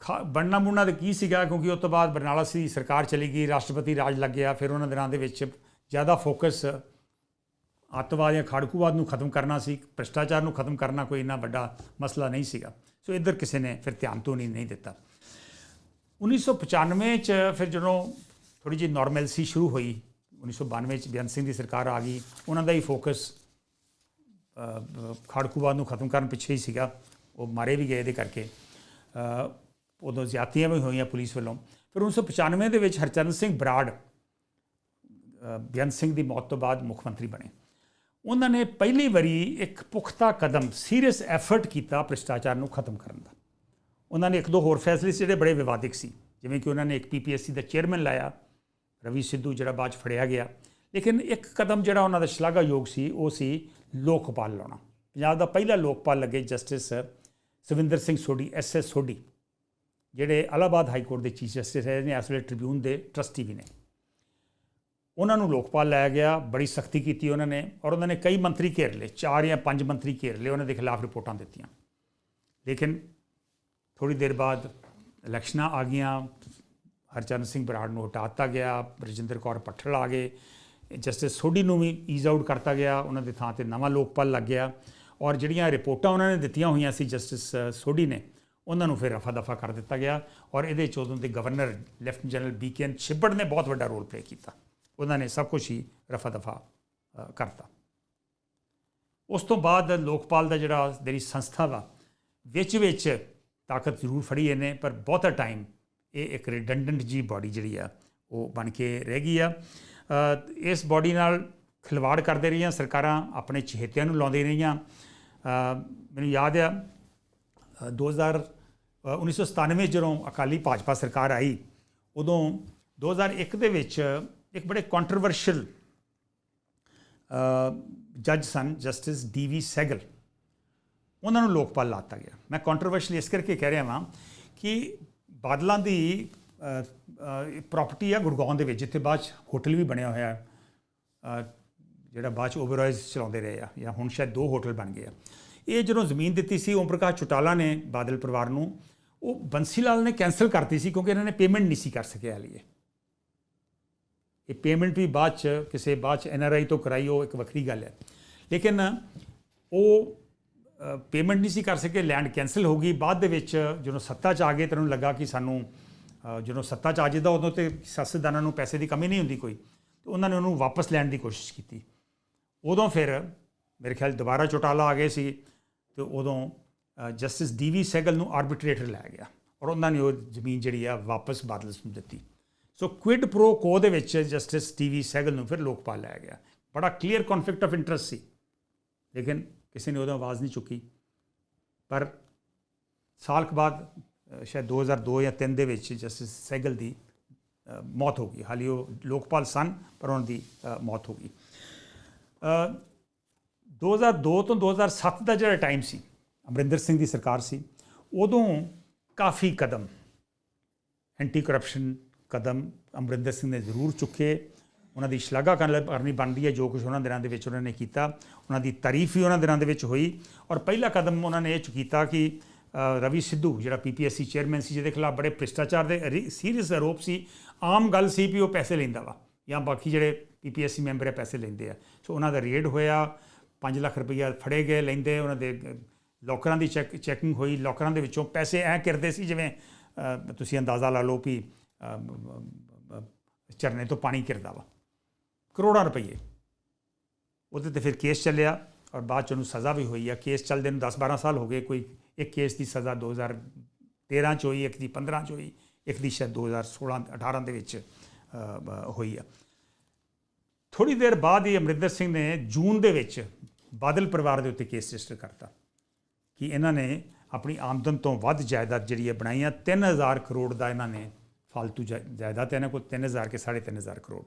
ਖਾ- ਬਣਨਾ ਮੁੜਨਾ ਤੇ ਕੀ ਸੀਗਾ ਕਿਉਂਕਿ ਉਸ ਤੋਂ ਬਾਅਦ ਬਰਨਾਲਾ ਸੀ, ਸਰਕਾਰ ਚਲੀ ਗਈ, ਰਾਸ਼ਟਰਪਤੀ ਰਾਜ ਲੱਗ ਗਿਆ, ਫਿਰ ਉਹਨਾਂ ਦਿਨਾਂ ਦੇ ਵਿੱਚ ਜ਼ਿਆਦਾ ਫੋਕਸ ਅੱਤਵਾਦ ਜਾਂ ਖਾੜਕੂਵਾਦ ਨੂੰ ਖਤਮ ਕਰਨਾ ਸੀ, ਭ੍ਰਿਸ਼ਟਾਚਾਰ ਨੂੰ ਖਤਮ ਕਰਨਾ ਕੋਈ ਇੰਨਾ ਵੱਡਾ ਮਸਲਾ ਨਹੀਂ ਸੀਗਾ। ਸੋ ਇੱਧਰ ਕਿਸੇ ਨੇ ਫਿਰ ਧਿਆਨ ਤੋਂ ਨਹੀਂ ਨਹੀਂ ਦਿੱਤਾ। 1995 ਚ ਫਿਰ ਜਦੋਂ ਥੋੜੀ ਜਿਹੀ ਨਾਰਮਲਸੀ ਸ਼ੁਰੂ ਹੋਈ 1992 ਚ ਬੇਅੰਤ ਸਿੰਘ ਦੀ ਸਰਕਾਰ ਆ ਗਈ, ਉਹਨਾਂ ਦਾ ਹੀ ਫੋਕਸ ਖਾੜਕੂਵਾਦ ਨੂੰ ਖਤਮ ਕਰਨ ਪਿੱਛੇ ਹੀ ਸੀਗਾ। ਉਹ ਮਾਰੇ ਵੀ ਗਏ ਇਹਦੇ ਕਰਕੇ। ਉਦੋਂ ਜ਼ਿਆਤੀਆਂ ਵੀ ਹੋਈਆਂ ਪੁਲਿਸ ਵੱਲੋਂ। ਫਿਰ 1995 ਦੇ ਵਿੱਚ ਹਰਚਰਨ ਸਿੰਘ ਬਰਾੜ ਅ, ਬੇਅੰਤ ਸਿੰਘ ਦੀ ਮੌਤ ਤੋਂ ਬਾਅਦ ਮੁੱਖ ਮੰਤਰੀ ਬਣੇ। ਉਹਨਾਂ ਨੇ ਪਹਿਲੀ ਵਾਰੀ ਇੱਕ ਪੁਖਤਾ ਕਦਮ ਸੀਰੀਅਸ ਐਫਰਟ ਕੀਤਾ ਭ੍ਰਿਸ਼ਟਾਚਾਰ ਨੂੰ ਖਤਮ ਕਰਨ ਦਾ। ਉਹਨਾਂ ਨੇ ਇੱਕ ਦੋ ਹੋਰ ਫੈਸਲੇ ਸੀ ਜਿਹੜੇ ਬੜੇ ਵਿਵਾਦਿਕ ਸੀ। ਜਿਵੇਂ ਕਿ ਉਹਨਾਂ ਨੇ ਇੱਕ ਪੀਪੀਐਸਸੀ ਦਾ ਚੇਅਰਮੈਨ ਲਾਇਆ ਰਵੀ ਸਿੱਧੂ ਜਿਹੜਾ ਬਾਅਦ 'ਚ ਫੜਿਆ ਗਿਆ। ਲੇਕਿਨ ਇੱਕ ਕਦਮ ਜਿਹੜਾ ਉਹਨਾਂ ਦਾ ਸ਼ਲਾਘਾਯੋਗ ਸੀ ਉਹ ਸੀ ਲੋਕਪਾਲ ਲਾਉਣਾ। ਪੰਜਾਬ ਦਾ ਪਹਿਲਾ ਲੋਕਪਾਲ ਲੱਗੇ justice Swinder Singh Sodhi S S Sodhi ਜਿਹੜੇ ਅਲਾਹਾਬਾਦ ਹਾਈ ਕੋਰਟ ਦੇ ਚੀਫ ਜਸਟਿਸ ਹੈ ਨੇ ਇਸ ਵੇਲੇ ਟ੍ਰਿਬਿਊਨ ਦੇ ਟਰਸਟੀ ਵੀ ਨੇ। ਉਹਨਾਂ ਨੂੰ ਲੋਕਪਾਲ ਲਾਇਆ ਗਿਆ ਬੜੀ ਸਖਤੀ ਕੀਤੀ ਉਹਨਾਂ ਨੇ ਔਰ ਉਹਨਾਂ ਨੇ ਕਈ ਮੰਤਰੀ ਘੇਰ ਲਏ ਚਾਰ ਜਾਂ ਪੰਜ ਮੰਤਰੀ ਘੇਰ ਲਏ ਉਹਨਾਂ ਦੇ ਖਿਲਾਫ ਰਿਪੋਰਟਾਂ ਦਿੱਤੀਆਂ ਲੇਕਿਨ ਥੋੜੀ ਦੇਰ ਬਾਅਦ ਇਲੈਕਸ਼ਨਾਂ ਆ ਗਈਆਂ ਹਰਚਰਨ ਸਿੰਘ ਬਰਾੜ ਨੂੰ ਹਟਾ ਦਿੱਤਾ ਗਿਆ ਰਜਿੰਦਰ ਕੌਰ ਪੱਠਲ ਆ ਗਏ ਜਸਟਿਸ ਸੋਢੀ ਨੂੰ ਵੀ ਈਜ਼ ਆਊਟ ਕਰਤਾ ਗਿਆ ਉਹਨਾਂ ਦੇ ਥਾਂ ਤੇ ਨਵਾਂ ਲੋਕਪਾਲ ਲੱਗ ਗਿਆ ਔਰ ਜਿਹੜੀਆਂ ਰਿਪੋਰਟਾਂ ਉਹਨਾਂ ਨੇ ਦਿੱਤੀਆਂ ਹੋਈਆਂ ਸੀ ਜਸਟਿਸ ਸੋਢੀ ਨੇ ਉਹਨਾਂ ਨੂੰ ਫਿਰ ਰਫਾ ਦਫਾ ਕਰ ਦਿੱਤਾ ਗਿਆ ਔਰ ਇਹਦੇ 'ਚ ਉਦੋਂ ਦੇ ਗਵਰਨਰ ਲੈਫਟਨ ਜਨਰਲ ਬੀਕੇਐਨ ਛਿੱਬੜ ਨੇ ਬਹੁਤ ਵੱਡਾ ਰੋਲ ਪਲੇ ਕੀਤਾ ਉਹਨਾਂ ਨੇ ਸਭ ਕੁਝ ਹੀ ਰਫਾ ਦਫਾ ਕਰਤਾ। ਉਸ ਤੋਂ ਬਾਅਦ ਲੋਕਪਾਲ ਦਾ ਜਿਹੜਾ ਜਿਹੜੀ ਸੰਸਥਾ ਵਾ ਵਿੱਚ ਵਿੱਚ ਤਾਕਤ ਜ਼ਰੂਰ ਫੜੀ ਇਹਨੇ ਪਰ ਬਹੁਤਾ ਟਾਈਮ ਇਹ ਇੱਕ ਰਿਡੰਡੈਂਟ ਜੀ ਬਾਡੀ ਜਿਹੜੀ ਆ ਉਹ ਬਣ ਕੇ ਰਹਿ ਗਈ ਆ। ਇਸ ਬਾਡੀ ਨਾਲ ਖਿਲਵਾੜ ਕਰਦੇ ਰਹੀਆਂ ਸਰਕਾਰਾਂ ਆਪਣੇ ਚਹੇਤਿਆਂ ਨੂੰ ਲਾਉਂਦੇ ਰਹੀਆਂ। ਮੈਨੂੰ ਯਾਦ ਆ ਅ, 2000 ਅ, 1997 ਜਦੋਂ ਅਕਾਲੀ ਭਾਜਪਾ ਸਰਕਾਰ ਆਈ ਉਦੋਂ 2001 ਦੇ ਵਿੱਚ ਇੱਕ ਬੜੇ ਕੰਟਰੋਵਰਸ਼ੀਅਲ ਜੱਜ ਸਨ ਜਸਟਿਸ ਡੀਵੀ ਸੈਗਲ ਉਹਨਾਂ ਨੂੰ ਲੋਕਪਾਲ ਲਾਤਾ ਗਿਆ। ਮੈਂ ਕੰਟਰੋਵਰਸ਼ੀਅਲ ਇਸ ਕਰਕੇ ਕਹਿ ਰਿਹਾ ਹਾਂ ਕਿ ਬਾਦਲਾਂ ਦੀ ਪ੍ਰਾਪਰਟੀ ਆ ਗੁਰਗਾਉਂ ਦੇ ਵਿੱਚ ਜਿੱਥੇ ਬਾਅਦ 'ਚ ਹੋਟਲ ਵੀ ਬਣਿਆ ਹੋਇਆ ਹੈ, ਜਿਹੜਾ ਬਾਅਦ ਚ ਓਵਰਆਇਜ਼ ਚਲਾਉਂਦੇ ਰਹੇ ਆ ਜਾਂ ਹੁਣ ਸ਼ਾਇਦ ਦੋ ਹੋਟਲ ਬਣ ਗਏ ਆ। ਇਹ ਜਦੋਂ ਜ਼ਮੀਨ ਦਿੱਤੀ ਸੀ ਓਮ ਪ੍ਰਕਾਸ਼ ਚੁਟਾਲਾ ਨੇ ਬਾਦਲ ਪਰਿਵਾਰ ਨੂੰ ਉਹ ਬੰਸੀ ਲਾਲ ਨੇ ਕੈਨਸਲ ਕਰਤੀ ਸੀ ਕਿਉਂਕਿ ਇਹਨਾਂ ਨੇ ਪੇਮੈਂਟ ਨਹੀਂ ਸੀ ਕਰ ਸਕਿਆ ਹਲੀਏ ਇਹ ਪੇਮੈਂਟ ਵੀ ਬਾਅਦ ਚ ਕਿਸੇ ਬਾਅਦ ਚ ਐੱਨ ਆਰ ਆਈ ਤੋਂ ਕਰਾਈ, ਉਹ ਇੱਕ ਵੱਖਰੀ ਗੱਲ ਹੈ। ਲੇਕਿਨ ਉਹ ਪੇਮੈਂਟ ਨਹੀਂ ਸੀ ਕਰ ਸਕੇ ਲੈਂਡ ਕੈਨਸਲ ਹੋ ਗਈ। ਬਾਅਦ ਦੇ ਵਿੱਚ ਜਦੋਂ ਸੱਤਾ ਚ ਆ ਗਏ, ਤਾਂ ਤੈਨੂੰ ਲੱਗਾ ਕਿ ਸਾਨੂੰ ਜਦੋਂ ਸੱਤਾ ਚ ਆ ਜਿੱਦਾਂ ਉਦੋਂ ਤੇ ਸਿਆਸਤਦਾਨਾਂ ਨੂੰ ਪੈਸੇ ਦੀ ਕਮੀ ਨਹੀਂ ਹੁੰਦੀ ਕੋਈ। ਤੇ ਉਹਨਾਂ ਨੇ ਉਹਨੂੰ ਵਾਪਸ ਲੈਣ ਦੀ ਕੋਸ਼ਿਸ਼ ਕੀਤੀ। ਉਦੋਂ ਫਿਰ ਮੇਰੇ ਖਿਆਲ ਦੁਬਾਰਾ ਚੋਟਾਲਾ ਆ ਗਏ ਸੀ ਤੇ ਉਦੋਂ ਜਸਟਿਸ ਡੀਵੀ ਸੈਗਲ ਨੂੰ ਆਰਬਿਟਰੇਟਰ ਲੈ ਗਿਆ। ਔਰ ਉਹਨਾਂ ਨੇ ਉਹ ਜ਼ਮੀਨ ਜਿਹੜੀ ਆ, ਵਾਪਸ ਬਾਦਲਸ ਨੂੰ ਦਿੱਤੀ। ਸੋ ਕੁਇਡ ਪ੍ਰੋ ਕੋ ਦੇ ਵਿੱਚ ਜਸਟਿਸ ਡੀਵੀ ਸੈਗਲ ਨੂੰ ਫਿਰ ਲੋਕਪਾਲ ਲਾਇਆ ਗਿਆ। ਬੜਾ ਕਲੀਅਰ ਕਨਫਲਿਕਟ ਆਫ ਇੰਟਰਸਟ ਸੀ। ਲੇਕਿਨ ਕਿਸੇ ਨੇ ਉਹਦਾ ਆਵਾਜ਼ ਨਹੀਂ ਚੁੱਕੀ। ਪਰ ਸਾਲ ਕੁ ਬਾਅਦ ਅ, ਸ਼ਾਇਦ 2002 ਜਾਂ 3 ਦੇ ਵਿੱਚ ਜਸਟਿਸ ਸੈਗਲ ਦੀ ਮੌਤ ਹੋ ਗਈ। ਹਾਲੀ ਉਹ ਲੋਕਪਾਲ ਸਨ ਪਰ ਉਹਨਾਂ ਦੀ ਮੌਤ ਹੋ ਗਈ। ਅ, 2002 ਤੋਂ 2007 ਦਾ ਜਿਹੜਾ ਟਾਈਮ ਸੀ ਅਮਰਿੰਦਰ ਸਿੰਘ ਦੀ ਸਰਕਾਰ ਸੀ ਉਦੋਂ ਕਾਫੀ ਕਦਮ ਐਂਟੀ ਕਰਪਸ਼ਨ ਕਦਮ ਅਮਰਿੰਦਰ ਸਿੰਘ ਨੇ ਜ਼ਰੂਰ ਚੁੱਕੇ। ਉਹਨਾਂ ਦੀ ਸ਼ਲਾਘਾ ਕਰਨ- ਕਰਨੀ ਬਣਦੀ ਹੈ ਜੋ ਕੁਝ ਉਹਨਾਂ ਦਿਨਾਂ ਦੇ ਵਿੱਚ ਉਹਨਾਂ ਨੇ ਕੀਤਾ। ਉਹਨਾਂ ਦੀ ਤਾਰੀਫ ਵੀ ਉਹਨਾਂ ਦਿਨਾਂ ਦੇ ਵਿੱਚ ਹੋਈ। ਔਰ ਪਹਿਲਾ ਕਦਮ ਉਹਨਾਂ ਨੇ ਇਹ ਚ ਕੀਤਾ ਕਿ ਰਵੀ ਸਿੱਧੂ ਜਿਹੜਾ ਪੀਪੀਐਸਸੀ ਚੇਅਰਮੈਨ ਸੀ ਜਿਹਦੇ ਖਿਲਾਫ ਬੜੇ ਭ੍ਰਿਸ਼ਟਾਚਾਰ ਦੇ ਸੀਰੀਅਸ ਆਰੋਪ ਸੀ। ਆਮ ਗੱਲ ਸੀ ਵੀ ਉਹ ਪੈਸੇ ਲੈਂਦਾ ਵਾ ਜਾਂ ਬਾਕੀ ਜਿਹੜੇ ਪੀਪੀਐਸਸੀ ਮੈਂਬਰ ਹੈ ਪੈਸੇ ਲੈਂਦੇ ਆ। ਸੋ ਉਹਨਾਂ ਦਾ ਰੇਡ ਹੋਇਆ 5 ਲੱਖ ਰੁਪਈਆ ਫੜੇ ਗਏ ਲੈਂਦੇ ਉਹਨਾਂ ਦੇ ਅ, ਲੋਕਰਾਂ ਦੀ ਚੈੱਕ ਚੈਕਿੰਗ ਹੋਈ। ਲੋਕਰਾਂ ਦੇ ਵਿੱਚੋਂ ਪੈਸੇ ਐ ਕਰਦੇ ਸੀ ਜਿਵੇਂ ਤੁਸੀਂ ਅੰਦਾਜ਼ਾ ਲਾ ਲਓ ਵੀ ਅ, ਝਰਨੇ ਤੋਂ ਪਾਣੀ ਗਿਰਦਾ ਵਾ। ਕਰੋੜਾਂ ਰੁਪਏ ਉਹਦੇ ਤੇ ਫਿਰ ਕੇਸ ਚੱਲਿਆ ਔਰ ਬਾਅਦ ਚ ਉਹਨੂੰ ਸਜ਼ਾ ਵੀ ਹੋਈ ਆ। ਕੇਸ ਚੱਲਦੇ ਨੂੰ 10 12 ਸਾਲ ਹੋ ਗਏ। ਕੋਈ ਇੱਕ ਕੇਸ ਦੀ ਸਜ਼ਾ 2013 ਚ ਹੋਈ ਇੱਕ ਦੀ 15 ਚ ਹੋਈ ਇੱਕ ਦੀ ਸ਼ਾਇਦ 2016 18 ਦੇ ਵਿੱਚ ਹੋਈ ਆ। ਥੋੜੀ ਦੇਰ ਬਾਅਦ ਹੀ ਅਮਰਿੰਦਰ ਸਿੰਘ ਨੇ ਜੂਨ ਦੇ ਵਿੱਚ ਬਾਦਲ ਪਰਿਵਾਰ ਦੇ ਉੱਤੇ ਕੇਸ ਰਜਿਸਟਰ ਕਰਤਾ ਕਿ ਇਹਨਾਂ ਨੇ ਆਪਣੀ ਆਮਦਨ ਤੋਂ ਵੱਧ ਜਾਇਦਾਦ ਜਿਹੜੀ ਹੈ ਬਣਾਈ ਬਣਾਈਆਂ 3000 ਕਰੋੜ ਦਾ ਇਹਨਾਂ ਨੇ ਫालतू ਜਾਇਦਾਦ ਇਹਨਾਂ ਕੋਲ 3000 ਕੇ 3500 ਕਰੋੜ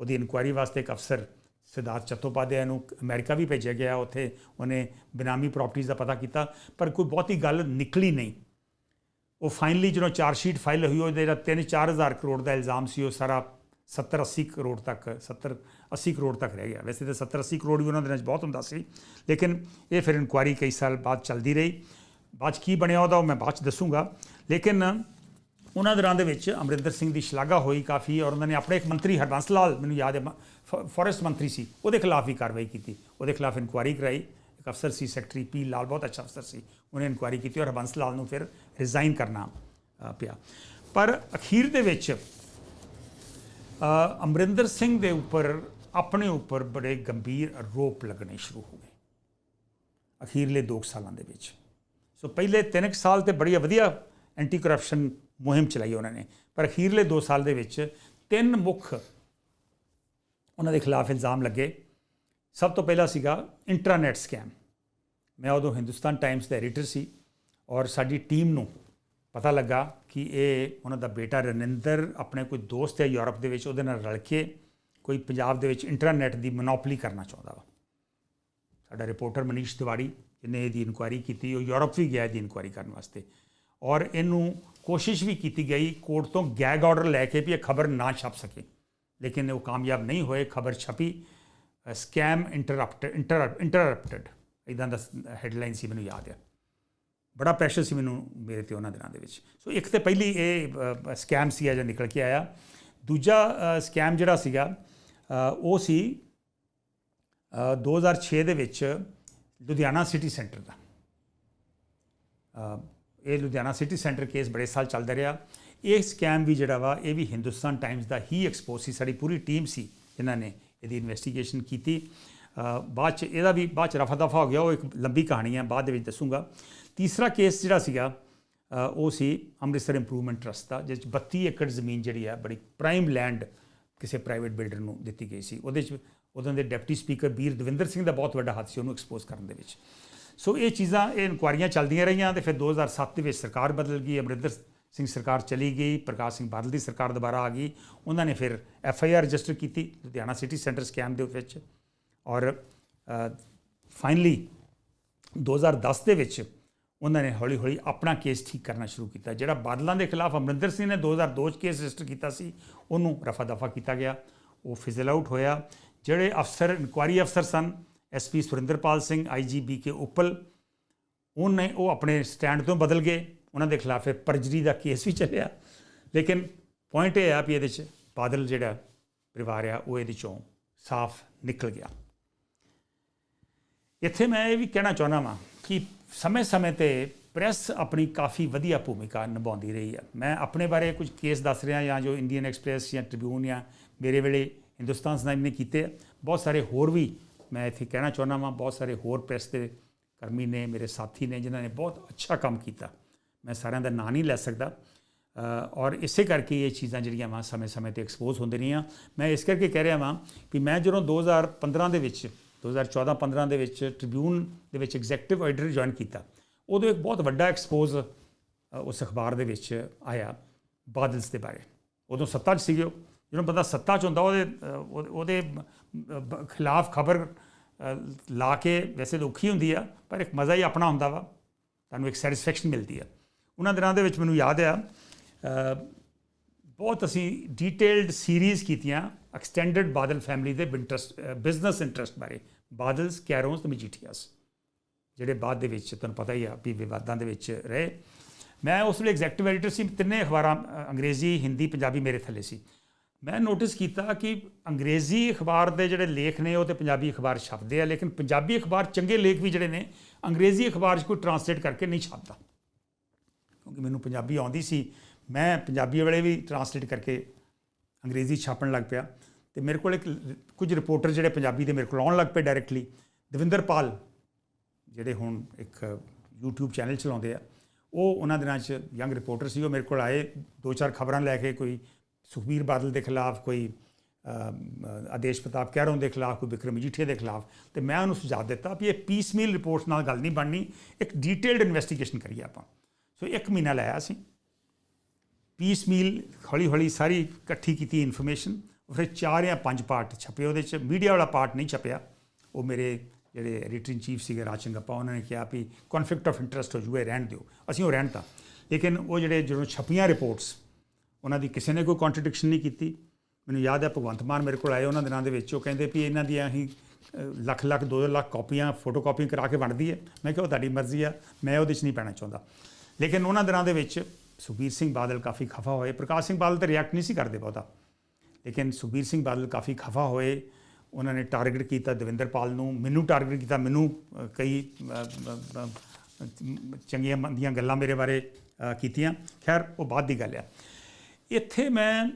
ਉਹਦੀ ਇਨਕੁਆਇਰੀ ਵਾਸਤੇ ਇੱਕ ਅਫਸਰ ਸਿਧਾਰਥ ਚਤੋਪਾਧਿਆਏ ਨੂੰ ਅਮਰੀਕਾ ਵੀ ਭੇਜਿਆ ਗਿਆ ਉੱਥੇ ਉਹਨੇ ਬਿਨਾਮੀ ਪ੍ਰਾਪਰਟੀਆਂ ਦਾ ਪਤਾ ਕੀਤਾ ਪਰ ਕੋਈ ਬਹੁਤੀ ਗੱਲ ਨਿਕਲੀ ਨਹੀਂ ਉਹ ਫਾਈਨਲੀ ਜਦੋਂ ਚਾਰਜ ਸ਼ੀਟ ਫਾਈਲ ਹੋਈ ਉਹ ਜਿਹੜਾ 3-4000 ਕਰੋੜ ਦਾ ਇਲਜ਼ਾਮ ਸੀ ਉਹ ਸਾਰਾ 70-80 ਕਰੋੜ ਤੱਕ 70-80 ਕਰੋੜ ਤੱਕ ਰਹਿ ਗਿਆ ਵੈਸੇ ਤਾਂ 70-80 ਕਰੋੜ ਵੀ ਉਹਨਾਂ ਦੇ ਨਾਲ ਬਹੁਤ ਹੁੰਦਾ ਸੀ ਲੇਕਿਨ ਇਹ ਫਿਰ ਇਨਕੁਆਇਰੀ ਕਈ ਸਾਲ ਬਾਅਦ ਚੱਲਦੀ ਰਹੀ ਬਾਅਦ 'ਚ ਕੀ ਬਣਿਆ ਉਹਦਾ ਉਹ ਮੈਂ ਬਾਅਦ 'ਚ ਦੱਸੂਗਾ ਲੇਕਿਨ ਉਹਨਾਂ ਦੌਰਾਨ ਦੇ ਵਿੱਚ ਅਮਰਿੰਦਰ ਸਿੰਘ ਦੀ ਸ਼ਲਾਘਾ ਹੋਈ ਕਾਫੀ ਔਰ ਉਹਨਾਂ ਨੇ ਆਪਣੇ ਇੱਕ ਮੰਤਰੀ ਹਰਬੰਸ ਲਾਲ, ਮੈਨੂੰ ਯਾਦ ਹੈ ਫੋਰੈਸਟ ਮੰਤਰੀ ਸੀ, ਉਹਦੇ ਖਿਲਾਫ ਵੀ ਕਾਰਵਾਈ ਕੀਤੀ। ਉਹਦੇ ਖਿਲਾਫ ਇਨਕੁਆਇਰੀ ਕਰਾਈ, ਇੱਕ ਅਫਸਰ ਸੀ ਸੈਕਟਰੀ ਪੀ ਲਾਲ, ਬਹੁਤ ਅੱਛਾ ਅਫਸਰ ਸੀ, ਉਹਨੇ ਇਨਕੁਆਇਰੀ ਕੀਤੀ ਔਰ ਹਰਬੰਸ ਲਾਲ ਨੂੰ ਫਿਰ ਰਿਜ਼ਾਈਨ ਕਰਨਾ ਪਿਆ। ਪਰ ਅਖੀਰ ਦੇ ਵਿੱਚ ਅਮਰਿੰਦਰ ਸਿੰਘ ਦੇ ਉੱਪਰ, ਆਪਣੇ ਉੱਪਰ ਬੜੇ ਗੰਭੀਰ ਆਰੋਪ ਲੱਗਣੇ ਸ਼ੁਰੂ ਹੋ ਗਏ, ਅਖੀਰਲੇ 2 ਸਾਲਾਂ ਦੇ ਵਿੱਚ। ਸੋ ਪਹਿਲੇ 3 ਸਾਲ ਤੇ ਬੜੀ ਵਧੀਆ ਐਂਟੀ ਕਰਪਸ਼ਨ ਮੁਹਿੰਮ ਚਲਾਈ ਉਹਨਾਂ ਨੇ। ਪਰ ਅਖੀਰਲੇ 2 ਸਾਲ ਦੇ ਵਿੱਚ ਤਿੰਨ ਮੁੱਖ ਉਹਨਾਂ ਦੇ ਖਿਲਾਫ ਇਲਜ਼ਾਮ ਲੱਗੇ। ਸਭ ਤੋਂ ਪਹਿਲਾ ਸੀਗਾ ਇੰਟਰਨੈਟ ਸਕੈਮ। ਮੈਂ ਉਦੋਂ ਹਿੰਦੁਸਤਾਨ ਟਾਈਮਸ ਦਾ ਐਡੀਟਰ ਸੀ ਔਰ ਸਾਡੀ ਟੀਮ ਨੂੰ ਪਤਾ ਲੱਗਾ ਕਿ ਇਹ ਉਹਨਾਂ ਦਾ ਬੇਟਾ ਰਨਿੰਦਰ ਆਪਣੇ ਕੋਈ ਦੋਸਤ ਹੈ ਯੂਰਪ ਦੇ ਵਿੱਚ, ਉਹਦੇ ਨਾਲ ਰਲ ਕੇ ਕੋਈ ਪੰਜਾਬ ਦੇ ਵਿੱਚ ਇੰਟਰਨੈਟ ਦੀ ਮੋਨੋਪੋਲੀ ਕਰਨਾ ਚਾਹੁੰਦਾ ਵਾ। ਸਾਡਾ ਰਿਪੋਰਟਰ ਮਨੀਸ਼ ਤਿਵਾੜੀ, ਜਿਹਨੇ ਇਹਦੀ ਇਨਕੁਆਇਰੀ ਕੀਤੀ, ਉਹ ਯੂਰਪ ਵੀ ਗਿਆ ਇਹਦੀ ਇਨਕੁਆਇਰੀ ਕਰਨ ਵਾਸਤੇ। ਔਰ ਇਹਨੂੰ ਕੋਸ਼ਿਸ਼ ਵੀ ਕੀਤੀ ਗਈ ਕੋਰਟ ਤੋਂ ਗੈਗ ਆਰਡਰ ਲੈ ਕੇ ਵੀ ਇਹ ਖਬਰ ਨਾ ਛਪ ਸਕੇ। ਲੇਕਿਨ ਉਹ ਕਾਮਯਾਬ ਨਹੀਂ ਹੋਏ ਖਬਰ ਛਪੀ ਸਕੈਮ ਇੰਟਰਰਪਟ ਇੰਟਰਰਪਟਡ ਇਦਾਂ ਦਾ ਹੈਡਲਾਈਨ ਸੀ ਮੈਨੂੰ ਯਾਦ ਆ। ਬੜਾ ਪ੍ਰੈਸ਼ਰ ਸੀ ਮੈਨੂੰ ਮੇਰੇ ਤੇ ਉਹਨਾਂ ਦਿਨਾਂ ਦੇ ਵਿੱਚ। ਸੋ ਇੱਕ ਤੇ ਪਹਿਲੀ ਇਹ ਸਕੈਮ ਸੀ ਜਿਹੜਾ ਨਿਕਲ ਕੇ ਆਇਆ। ਦੂਜਾ ਸਕੈਮ ਜਿਹੜਾ ਸੀਗਾ ਉਹ ਸੀ ਅ, 2006 ਦੇ ਵਿੱਚ ਲੁਧਿਆਣਾ ਸਿਟੀ ਸੈਂਟਰ ਦਾ। ਇਹ ਲੁਧਿਆਣਾ ਸਿਟੀ ਸੈਂਟਰ ਕੇਸ ਬੜੇ ਸਾਲ ਚੱਲਦਾ ਰਿਹਾ। ਇਹ ਸਕੈਮ ਵੀ ਜਿਹੜਾ ਵਾ, ਇਹ ਵੀ ਹਿੰਦੁਸਤਾਨ ਟਾਈਮਸ ਦਾ ਹੀ ਐਕਸਪੋਜ਼ ਸੀ, ਸਾਡੀ ਪੂਰੀ ਟੀਮ ਸੀ ਜਿਨ੍ਹਾਂ ਨੇ ਇਹਦੀ ਇਨਵੈਸਟੀਗੇਸ਼ਨ ਕੀਤੀ। ਬਾਅਦ ਚ ਇਹਦਾ ਵੀ, ਬਾਅਦ ਚ ਰਫਾ ਦਫਾ ਹੋ ਗਿਆ, ਉਹ ਇੱਕ ਲੰਬੀ ਕਹਾਣੀ ਹੈ ਬਾਅਦ ਦੇ ਵਿੱਚ ਦੱਸੂਗਾ। ਤੀਸਰਾ ਕੇਸ ਜਿਹੜਾ ਸੀਗਾ ਉਹ ਸੀ ਅੰਮ੍ਰਿਤਸਰ ਇੰਪਰੂਵਮੈਂਟ ਟਰਸਟ ਦਾ, ਜਿਸ 'ਚ 32 ਏਕੜ ਜ਼ਮੀਨ ਜਿਹੜੀ ਆ, ਬੜੀ ਪ੍ਰਾਈਮ ਲੈਂਡ ਕਿਸੇ ਪ੍ਰਾਈਵੇਟ ਬਿਲਡਰ ਨੂੰ ਦਿੱਤੀ ਗਈ ਸੀ। ਉਹਦੇ 'ਚ ਉਦੋਂ ਦੇ ਡਿਪਟੀ ਸਪੀਕਰ ਵੀਰ ਦਵਿੰਦਰ ਸਿੰਘ ਦਾ ਬਹੁਤ ਵੱਡਾ ਹੱਥ ਸੀ ਉਹਨੂੰ ਐਕਸਪੋਜ਼ ਕਰਨ ਦੇ ਵਿੱਚ। ਸੋ ਇਹ ਚੀਜ਼ਾਂ, ਇਹ ਇਨਕੁਆਰੀਆਂ ਚੱਲਦੀਆਂ ਰਹੀਆਂ ਤੇ ਫਿਰ 2007 ਦੇ ਵਿੱਚ ਸਰਕਾਰ ਬਦਲ ਗਈ, ਅਮਰਿੰਦਰ ਸਿੰਘ ਸਰਕਾਰ ਚਲੀ ਗਈ, ਪ੍ਰਕਾਸ਼ ਸਿੰਘ ਬਾਦਲ ਦੀ ਸਰਕਾਰ ਦੁਬਾਰਾ ਆ ਗਈ। ਉਹਨਾਂ ਨੇ ਫਿਰ ਐਫ ਆਈ ਆਰ ਰਜਿਸਟਰ ਕੀਤੀ, ਲੁਧਿਆਣਾ ਸਿਟੀ ਸੈਂਟਰ ਸਕੈਮ ਦੇ ਵਿੱਚ। ਔਰ ਫਾਈਨਲੀ 2010 ਦੇ ਵਿੱਚ ਉਹਨਾਂ ਨੇ ਹੌਲੀ ਹੌਲੀ ਆਪਣਾ ਕੇਸ ਠੀਕ ਕਰਨਾ ਸ਼ੁਰੂ ਕੀਤਾ, ਜਿਹੜਾ ਬਾਦਲਾਂ ਦੇ ਖਿਲਾਫ ਅਮਰਿੰਦਰ ਸਿੰਘ ਨੇ 2002 ਚ ਕੇਸ ਰਜਿਸਟਰ ਕੀਤਾ ਸੀ, ਉਹਨੂੰ ਰਫਾ ਦਫਾ ਕੀਤਾ ਗਿਆ। ਉਹ ਫਿਜ਼ਲ ਆਊਟ ਹੋਇਆ। ਜਿਹੜੇ ਅਫਸਰ, ਇਨਕੁਆਰੀ ਅਫਸਰ ਸਨ SP Surinderpal Singh IGB K Uppal, ਉਹਨੇ ਉਹ ਆਪਣੇ ਸਟੈਂਡ ਤੋਂ ਬਦਲ ਗਏ। ਉਹਨਾਂ ਦੇ ਖਿਲਾਫ ਪਰਜਰੀ ਦਾ ਕੇਸ ਵੀ ਚੱਲਿਆ। ਲੇਕਿਨ ਪੁਆਇੰਟ ਇਹ ਆ ਵੀ ਇਹਦੇ ਚ ਬਾਦਲ ਜਿਹੜਾ ਪਰਿਵਾਰ ਆ, ਉਹ ਇਹਦੇ ਚੋਂ ਸਾਫ਼ ਨਿਕਲ ਗਿਆ। ਇੱਥੇ ਮੈਂ ਇਹ ਵੀ ਕਹਿਣਾ ਚਾਹੁੰਦਾ ਵਾਂ ਕਿ ਸਮੇਂ-ਸਮੇਂ ਤੇ ਪ੍ਰੈਸ ਆਪਣੀ ਕਾਫੀ ਵਧੀਆ ਭੂਮਿਕਾ ਨਿਭਾਉਂਦੀ ਰਹੀ ਹੈ ਮੈਂ ਆਪਣੇ ਬਾਰੇ ਕੁਝ ਕੇਸ ਦੱਸ ਰਿਹਾ ਜਾਂ ਜੋ ਇੰਡੀਅਨ ਐਕਸਪ੍ਰੈਸ ਜਾਂ ਟ੍ਰਿਬਿਊਨ ਜਾਂ ਮੇਰੇ ਵੇਲੇ ਹਿੰਦੁਸਤਾਨ ਸਨਾਈਮ ਨੇ ਕੀਤੇ ਬਹੁਤ ਸਾਰੇ ਹੋਰ ਵੀ ਮੈਂ ਇੱਥੇ ਕਹਿਣਾ ਚਾਹੁੰਦਾ ਵਾਂ, ਬਹੁਤ ਸਾਰੇ ਹੋਰ ਪ੍ਰੈਸ ਦੇ ਕਰਮੀ ਨੇ, ਮੇਰੇ ਸਾਥੀ ਨੇ, ਜਿਨ੍ਹਾਂ ਨੇ ਬਹੁਤ ਅੱਛਾ ਕੰਮ ਕੀਤਾ। ਮੈਂ ਸਾਰਿਆਂ ਦਾ ਨਾਂ ਨਹੀਂ ਲੈ ਸਕਦਾ। ਔਰ ਇਸੇ ਕਰਕੇ ਇਹ ਚੀਜ਼ਾਂ ਜਿਹੜੀਆਂ ਵਾ, ਸਮੇਂ-ਸਮੇਂ ਤੇ ਐਕਸਪੋਜ਼ ਹੁੰਦੇ ਰਹੀਆਂ। ਮੈਂ ਇਸ ਕਰਕੇ ਕਹਿ ਰਿਹਾ ਵਾਂ ਕਿ ਮੈਂ ਜਦੋਂ 2015 ਦੇ ਵਿੱਚ 2014-15 ਦੇ ਵਿੱਚ ਟ੍ਰਿਬਿਊਨ ਦੇ ਵਿੱਚ ਐਗਜ਼ੈਕਟਿਵ ਐਡੀਟਰ ਜੁਆਇਨ ਕੀਤਾ, ਉਦੋਂ ਇੱਕ ਬਹੁਤ ਵੱਡਾ ਐਕਸਪੋਜ਼ ਉਸ ਅਖਬਾਰ ਦੇ ਵਿੱਚ ਆਇਆ, ਬਾਦਲਸ ਦੇ ਬਾਰੇ। ਉਦੋਂ ਸੱਤਾ 'ਚ ਸੀਗੇ ਉਹ। ਜਦੋਂ ਬੰਦਾ ਸੱਤਾ 'ਚ ਹੁੰਦਾ, ਉਹਦੇ ਉਹਦੇ ਖਿਲਾਫ ਖਬਰ ਲਾ ਕੇ ਵੈਸੇ ਦੁੱਖੀ ਹੁੰਦੀ ਆ, ਪਰ ਇੱਕ ਮਜ਼ਾ ਹੀ ਆਪਣਾ ਹੁੰਦਾ ਵਾ। ਤੁਹਾਨੂੰ ਇੱਕ ਸੈਟੀਸਫੈਕਸ਼ਨ ਮਿਲਦੀ ਆ। ਉਹਨਾਂ ਦਿਨਾਂ ਦੇ ਵਿੱਚ ਮੈਨੂੰ ਯਾਦ ਆ ਬਹੁਤ ਅਸੀਂ ਡੀਟੇਲਡ ਸੀਰੀਜ਼ ਕੀਤੀਆਂ ਐਕਸਟੈਂਡਡ ਬਾਦਲ ਫੈਮਿਲੀ ਦੇ ਇੰਟਰਸਟ ਬਿਜ਼ਨਸ ਇੰਟਰਸਟ ਬਾਰੇ। ਬਾਦਲਸ ਕੈਰੋਂਸ ਤੇ ਮਜੀਠੀਆਸ, ਜਿਹੜੇ ਬਾਅਦ ਦੇ ਵਿੱਚ ਤੁਹਾਨੂੰ ਪਤਾ ਹੀ ਆ ਵੀ ਵਿਵਾਦਾਂ ਦੇ ਵਿੱਚ ਰਹੇ। ਮੈਂ ਉਸ ਵੇਲੇ ਐਗਜ਼ੈਕਟਿਵ ਐਡੀਟਰ ਸੀ, ਤਿੰਨੇ ਅਖਬਾਰਾਂ ਅੰਗਰੇਜ਼ੀ, ਹਿੰਦੀ, ਪੰਜਾਬੀ ਮੇਰੇ ਥੱਲੇ ਸੀ। ਮੈਂ ਨੋਟਿਸ ਕੀਤਾ ਕਿ ਅੰਗਰੇਜ਼ੀ ਅਖਬਾਰ ਦੇ ਜਿਹੜੇ ਲੇਖ ਨੇ, ਉਹ ਤੇ ਪੰਜਾਬੀ ਅਖਬਾਰ ਛਪਦੇ ਆ, ਲੇਕਿਨ ਪੰਜਾਬੀ ਅਖਬਾਰ ਚੰਗੇ ਲੇਖ ਵੀ ਜਿਹੜੇ ਨੇ, ਅੰਗਰੇਜ਼ੀ ਅਖਬਾਰ 'ਚ ਕੋਈ ਟਰਾਂਸਲੇਟ ਕਰਕੇ ਨਹੀਂ ਛਪਦਾ। ਕਿਉਂਕਿ ਮੈਨੂੰ ਪੰਜਾਬੀ ਆਉਂਦੀ ਸੀ, ਮੈਂ ਪੰਜਾਬੀ ਵਾਲੇ ਵੀ ਟਰਾਂਸਲੇਟ ਕਰਕੇ ਅੰਗਰੇਜ਼ੀ ਛਾਪਣ ਲੱਗ ਪਿਆ। ਤੇ ਮੇਰੇ ਕੋਲ ਇੱਕ ਕੁਝ ਰਿਪੋਰਟਰ ਜਿਹੜੇ ਪੰਜਾਬੀ ਦੇ ਮੇਰੇ ਕੋਲ ਆਉਣ ਲੱਗ ਪਏ ਡਾਇਰੈਕਟਲੀ ਦਵਿੰਦਰ ਪਾਲ, ਜਿਹੜੇ ਹੁਣ ਇੱਕ YouTube ਚੈਨਲ ਚਲਾਉਂਦੇ ਆ, ਉਹ ਉਹਨਾਂ ਦਿਨਾਂ 'ਚ ਯੰਗ ਰਿਪੋਰਟਰ ਸੀ, ਉਹ ਮੇਰੇ ਕੋਲ ਆਏ, ਦੋ ਚਾਰ ਖਬਰਾਂ ਲੈ ਕੇ, ਕੋਈ ਸੁਖਬੀਰ ਬਾਦਲ ਦੇ ਖਿਲਾਫ ਕੋਈ ਆਦੇਸ਼ ਪ੍ਰਤਾਪ ਕੈਰੋਂ ਦੇ ਖਿਲਾਫ, ਕੋਈ ਵਿਕਰਮ ਮਜੀਠੀਆ ਦੇ ਖਿਲਾਫ, ਤੇ ਮੈਂ ਉਹਨੂੰ ਸੁਝਾਅ ਦਿੱਤਾ ਵੀ ਇਹ ਪੀਸਮੀਲ ਰਿਪੋਰਟਸ ਨਾਲ ਗੱਲ ਨਹੀਂ ਬਣਨੀ, ਇੱਕ ਡੀਟੇਲਡ ਇਨਵੈਸਟੀਗੇਸ਼ਨ ਕਰੀਏ ਆਪਾਂ। ਸੋ ਇੱਕ ਮਹੀਨਾ ਲਾਇਆ ਅਸੀਂ। ਪੀਸਮੀਲ ਹੌਲੀ ਹੌਲੀ ਸਾਰੀ ਇਕੱਠੀ ਕੀਤੀ ਇਨਫੋਰਮੇਸ਼ਨ ਫਿਰ ਚਾਰ ਜਾਂ ਪੰਜ ਪਾਰਟ ਛਪੇ ਉਹਦੇ ਚ। ਮੀਡੀਆ ਵਾਲਾ ਪਾਰਟ ਨਹੀਂ ਛਪਿਆ। ਉਹ ਮੇਰੇ ਜਿਹੜੇ ਐਡੀਟਰ ਇਨ ਚੀਫ ਸੀਗੇ ਰਾਜ ਚੰਗਪਾ, ਉਹਨਾਂ ਨੇ ਕਿਹਾ ਵੀ ਕਨਫਲਿਕਟ ਆਫ ਇੰਟਰਸਟ ਹੋ ਜੂਏ ਰਹਿਣ ਦਿਓ। ਅਸੀਂ ਉਹ ਰਹਿਣ ਤਾ ਲੇਕਿਨ ਉਹ ਜਿਹੜੇ ਜਦੋਂ ਛਪੀਆਂ ਰਿਪੋਰਟਸ ਉਹਨਾਂ ਦੀ ਕਿਸੇ ਨੇ ਕੋਈ ਕੰਟਰਡਿਕਸ਼ਨ ਨਹੀਂ ਕੀਤੀ। ਮੈਨੂੰ ਯਾਦ ਹੈ ਭਗਵੰਤ ਮਾਨ ਮੇਰੇ ਕੋਲ ਆਏ ਉਹਨਾਂ ਦਿਨਾਂ ਦੇ ਵਿੱਚ। ਉਹ ਕਹਿੰਦੇ ਵੀ ਇਹਨਾਂ ਦੀਆਂ ਅਸੀਂ ਲੱਖ ਲੱਖ, ਦੋ ਦੋ ਲੱਖ ਕਾਪੀਆਂ ਫੋਟੋ ਕਾਪੀਆਂ ਕਰਾ ਕੇ ਵੰਡਦੀ ਹੈ। ਮੈਂ ਕਿਹਾ ਉਹ ਤੁਹਾਡੀ ਮਰਜ਼ੀ ਆ, ਮੈਂ ਉਹਦੇ 'ਚ ਨਹੀਂ ਪੈਣਾ ਚਾਹੁੰਦਾ। ਲੇਕਿਨ ਉਹਨਾਂ ਦਿਨਾਂ ਦੇ ਵਿੱਚ ਸੁਖਬੀਰ ਸਿੰਘ ਬਾਦਲ ਕਾਫੀ ਖਫਾ ਹੋਏ। ਪ੍ਰਕਾਸ਼ ਸਿੰਘ ਬਾਦਲ ਤਾਂ ਰਿਐਕਟ ਨਹੀਂ ਸੀ ਕਰਦੇ ਬਹੁਤਾ। ਲੇਕਿਨ ਸੁਖਬੀਰ ਸਿੰਘ ਬਾਦਲ ਕਾਫੀ ਖਫਾ ਹੋਏ। ਉਹਨਾਂ ਨੇ ਟਾਰਗੇਟ ਕੀਤਾ ਦਵਿੰਦਰਪਾਲ ਨੂੰ। ਮੈਨੂੰ ਟਾਰਗੇਟ ਕੀਤਾ, ਮੈਨੂੰ ਕਈ ਚੰਗੀਆਂ ਮੰਦੀਆਂ ਗੱਲਾਂ ਮੇਰੇ ਬਾਰੇ ਕੀਤੀਆਂ। ਖੈਰ, ਉਹ ਬਾਅਦ ਦੀ ਗੱਲ ਆ। ਇੱਥੇ ਮੈਂ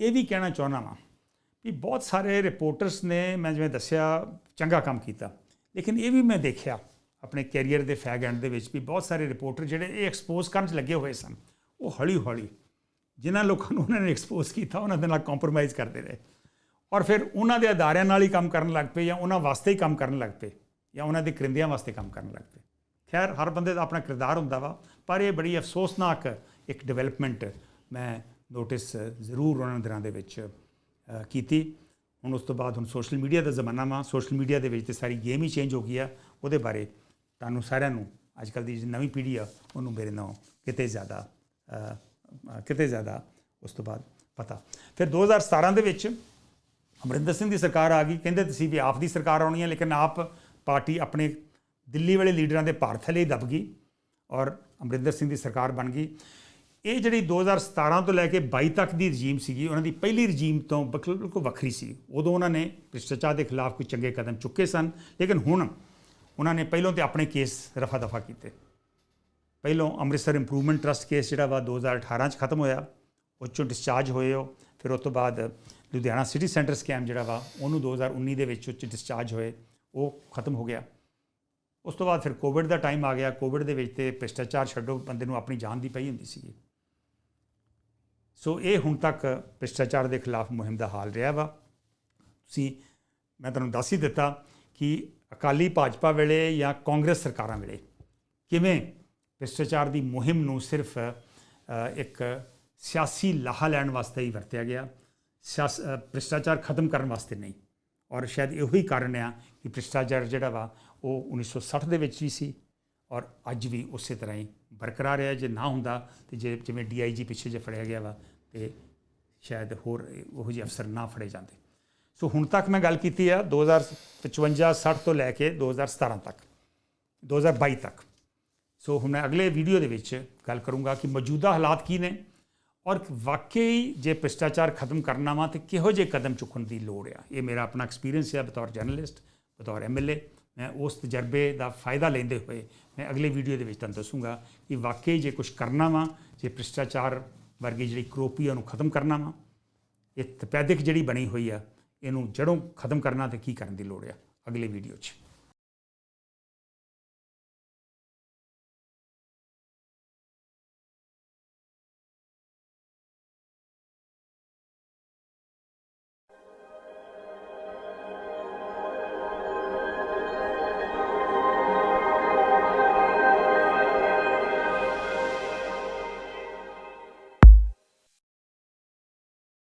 ਇਹ ਵੀ ਕਹਿਣਾ ਚਾਹੁੰਦਾ ਵਾਂ ਵੀ ਬਹੁਤ ਸਾਰੇ ਰਿਪੋਰਟਰਸ ਨੇ ਮੈਂ ਜਿਵੇਂ ਦੱਸਿਆ, ਚੰਗਾ ਕੰਮ ਕੀਤਾ। ਲੇਕਿਨ ਇਹ ਵੀ ਮੈਂ ਦੇਖਿਆ ਆਪਣੇ ਕੈਰੀਅਰ ਦੇ ਫੈਗ ਐਂਡ ਦੇ ਵਿੱਚ ਵੀ ਬਹੁਤ ਸਾਰੇ ਰਿਪੋਰਟਰ ਜਿਹੜੇ ਇਹ ਐਕਸਪੋਜ਼ ਕਰਨ 'ਚ ਲੱਗੇ ਹੋਏ ਸਨ। ਉਹ ਹੌਲੀ ਹੌਲੀ ਜਿਨ੍ਹਾਂ ਲੋਕਾਂ ਨੂੰ ਉਹਨਾਂ ਨੇ ਐਕਸਪੋਜ਼ ਕੀਤਾ, ਉਹਨਾਂ ਦੇ ਨਾਲ ਕੰਪਰੋਮਾਈਜ਼ ਕਰਦੇ ਰਹੇ। ਔਰ ਫਿਰ ਉਹਨਾਂ ਦੇ ਅਦਾਰਿਆਂ ਨਾਲ ਹੀ ਕੰਮ ਕਰਨ ਲੱਗ ਪਏ ਜਾਂ ਉਹਨਾਂ ਵਾਸਤੇ ਹੀ ਕੰਮ ਕਰਨ ਲੱਗ ਪਏ ਜਾਂ ਉਹਨਾਂ ਦੇ ਕਰਿੰਦਿਆਂ ਵਾਸਤੇ ਕੰਮ ਕਰਨ ਲੱਗ ਪਏ। ਖੈਰ, ਹਰ ਬੰਦੇ ਦਾ ਆਪਣਾ ਕਿਰਦਾਰ ਹੁੰਦਾ ਵਾ, ਪਰ ਇਹ ਬੜੀ ਅਫਸੋਸਨਾਕ ਇੱਕ ਡਿਵੈਲਪਮੈਂਟ ਮੈਂ ਨੋਟਿਸ ਜ਼ਰੂਰ ਉਹਨਾਂ ਦਿਨਾਂ ਦੇ ਵਿੱਚ ਕੀਤੀ। ਹੁਣ ਉਸ ਤੋਂ ਬਾਅਦ ਹੁਣ ਸੋਸ਼ਲ ਮੀਡੀਆ ਦਾ ਜ਼ਮਾਨਾ ਵਾ। ਸੋਸ਼ਲ ਮੀਡੀਆ ਦੇ ਵਿੱਚ ਤੇ ਸਾਰੀ ਗੇਮ ਹੀ ਚੇਂਜ ਹੋ ਗਈ ਆ। ਉਹਦੇ ਬਾਰੇ ਤੁਹਾਨੂੰ ਸਾਰਿਆਂ ਨੂੰ ਅੱਜ ਕੱਲ੍ਹ ਦੀ ਜਿਹੜੀ ਨਵੀਂ ਪੀੜ੍ਹੀ ਆ, ਉਹਨੂੰ ਮੇਰੇ ਨਾਲ ਕਿਤੇ ਜ਼ਿਆਦਾ ਕਿਤੇ ਜ਼ਿਆਦਾ ਉਸ ਤੋਂ ਬਾਅਦ ਪਤਾ। ਫਿਰ 2017 ਦੇ ਵਿੱਚ ਅਮਰਿੰਦਰ ਸਿੰਘ ਦੀ ਸਰਕਾਰ ਆ ਗਈ। ਕਹਿੰਦੇ ਤੁਸੀਂ ਵੀ ਆਪ ਦੀ ਸਰਕਾਰ ਆਉਣੀ ਹੈ ਲੇਕਿਨ ਆਪ ਪਾਰਟੀ ਆਪਣੇ ਦਿੱਲੀ ਵਾਲੇ ਲੀਡਰਾਂ ਦੇ ਭਾਰ ਲਈ ਹੀ ਦਬ ਗਈ ਔਰ ਅਮਰਿੰਦਰ ਸਿੰਘ ਦੀ ਸਰਕਾਰ ਬਣ ਗਈ। ਇਹ ਜਿਹੜੀ 2017 ਤੋਂ ਲੈ ਕੇ 22 ਤੱਕ ਦੀ ਰਜੀਮ ਸੀਗੀ, ਉਹਨਾਂ ਦੀ ਪਹਿਲੀ ਰਜੀਮ ਤੋਂ ਬਿਲਕੁਲ ਬਿਲਕੁਲ ਵੱਖਰੀ ਸੀ। ਉਦੋਂ ਉਹਨਾਂ ਨੇ ਭ੍ਰਿਸ਼ਟਾਚਾਰ ਦੇ ਖਿਲਾਫ ਕੋਈ ਚੰਗੇ ਕਦਮ ਚੁੱਕੇ ਸਨ, ਲੇਕਿਨ ਹੁਣ ਉਹਨਾਂ ਨੇ ਪਹਿਲਾਂ ਤੇ ਆਪਣੇ ਕੇਸ ਰਫਾ ਦਫਾ ਕੀਤੇ। ਪਹਿਲੋਂ ਅੰਮ੍ਰਿਤਸਰ ਇੰਪਰੂਵਮੈਂਟ ਟਰਸਟ ਕੇਸ ਜਿਹੜਾ ਵਾ 2018 ਚ ਖਤਮ ਹੋਇਆ ਉਹ 'ਚੋਂ ਡਿਸਚਾਰਜ ਹੋਏ ਹੋ ਫਿਰ ਉਸ ਤੋਂ ਬਾਅਦ ਲੁਧਿਆਣਾ ਸਿਟੀ ਸੈਂਟਰ ਸਕੈਮ ਜਿਹੜਾ ਵਾ, ਉਹਨੂੰ 2019 ਦੇ ਵਿੱਚ ਉਹ 'ਚ ਡਿਸਚਾਰਜ ਹੋਏ, ਉਹ ਖਤਮ ਹੋ ਗਿਆ। ਉਸ ਤੋਂ ਬਾਅਦ ਫਿਰ ਕੋਵਿਡ ਦਾ ਟਾਈਮ ਆ ਗਿਆ ਕੋਵਿਡ ਦੇ ਵਿੱਚ ਤੇ ਭ੍ਰਿਸ਼ਟਾਚਾਰ ਛੱਡੋ, ਬੰਦੇ ਨੂੰ ਆਪਣੀ ਜਾਨ ਦੀ ਪਈ ਹੁੰਦੀ ਸੀਗੀ। ਸੋ ਇਹ ਹੁਣ ਤੱਕ ਭ੍ਰਿਸ਼ਟਾਚਾਰ ਦੇ ਖਿਲਾਫ ਮੁਹਿੰਮ ਦਾ ਹਾਲ ਰਿਹਾ ਵਾ। ਤੁਸੀਂ, ਮੈਂ ਤੁਹਾਨੂੰ ਦੱਸ ਹੀ ਦਿੱਤਾ ਕਿ ਅਕਾਲੀ ਭਾਜਪਾ ਵੇਲੇ ਜਾਂ ਕਾਂਗਰਸ ਸਰਕਾਰਾਂ ਵੇਲੇ ਕਿਵੇਂ ਭ੍ਰਿਸ਼ਟਾਚਾਰ ਦੀ ਮੁਹਿੰਮ ਨੂੰ ਸਿਰਫ ਇੱਕ ਸਿਆਸੀ ਲਾਹਾ ਲੈਣ ਵਾਸਤੇ ਹੀ ਵਰਤਿਆ ਗਿਆ। ਸਿਆਸ ਭ੍ਰਿਸ਼ਟਾਚਾਰ ਖਤਮ ਕਰਨ ਵਾਸਤੇ ਨਹੀਂ। ਔਰ ਸ਼ਾਇਦ ਇਹੋ ਹੀ ਕਾਰਨ ਆ ਕਿ ਭ੍ਰਿਸ਼ਟਾਚਾਰ ਜਿਹੜਾ ਵਾ, ਉਹ 1960 ਦੇ ਵਿੱਚ ਵੀ ਸੀ। ਔਰ ਅੱਜ ਵੀ ਉਸੇ ਤਰ੍ਹਾਂ ਹੀ ਬਰਕਰਾਰ ਹੈ ਜੇ ਨਾ ਹੁੰਦਾ ਤੇ ਜੇ ਜਿਵੇਂ ਡੀਆਈਜੀ ਪਿੱਛੇ ਜੇ ਫੜਿਆ ਗਿਆ ਵਾ ਤੇ ਸ਼ਾਇਦ ਹੋਰ ਉਹੋ ਜਿਹੇ ਅਫਸਰ ਨਾ ਫੜੇ ਜਾਂਦੇ। ਸੋ ਹੁਣ ਤੱਕ ਮੈਂ ਗੱਲ ਕੀਤੀ ਆ 2055 60 ਤੋਂ ਲੈ ਕੇ 2017 ਤੱਕ 2022 ਤੱਕ। ਸੋ ਹੁਣ ਮੈਂ ਅਗਲੇ ਵੀਡੀਓ ਦੇ ਵਿੱਚ ਗੱਲ ਕਰੂੰਗਾ ਕਿ ਮੌਜੂਦਾ ਹਾਲਾਤ ਕੀ ਨੇ ਔਰ ਵਾਕਈ ਜੇ ਭ੍ਰਿਸ਼ਟਾਚਾਰ ਖਤਮ ਕਰਨਾ ਵਾ ਤੇ ਕਿਹੋ ਜਿਹੇ ਕਦਮ ਚੁੱਕਣ ਦੀ ਲੋੜ ਆ। ਇਹ ਮੇਰਾ ਆਪਣਾ ਐਕਸਪੀਰੀਅੰਸ ਹੈ ਬਤੌਰ ਜਰਨਲਿਸਟ ਬਤੌਰ ਐਮਐਲਏ ਮੈਂ ਉਸ ਤਜਰਬੇ ਦਾ ਫਾਇਦਾ ਲੈਂਦੇ ਹੋਏ ਮੈਂ ਅਗਲੇ ਵੀਡੀਓ ਦੇ ਵਿੱਚ ਤੁਹਾਨੂੰ ਦੱਸੂੰਗਾ ਕਿ ਵਾਕਈ ਜੇ ਕੁਝ ਕਰਨਾ ਵਾ, ਜੇ ਭ੍ਰਿਸ਼ਟਾਚਾਰ ਵਰਗੀ ਜਿਹੜੀ ਕਰੋਪੀ ਆ ਉਹਨੂੰ ਖਤਮ ਕਰਨਾ ਵਾ, ਇਹ ਤਪੈਦਿਕ ਜਿਹੜੀ ਬਣੀ ਹੋਈ ਆ, ਇਹਨੂੰ ਜੜੋਂ ਖਤਮ ਕਰਨਾ ਤੇ ਕੀ ਕਰਨ ਦੀ ਲੋੜ ਆ? ਅਗਲੇ ਵੀਡੀਓ 'ਚ।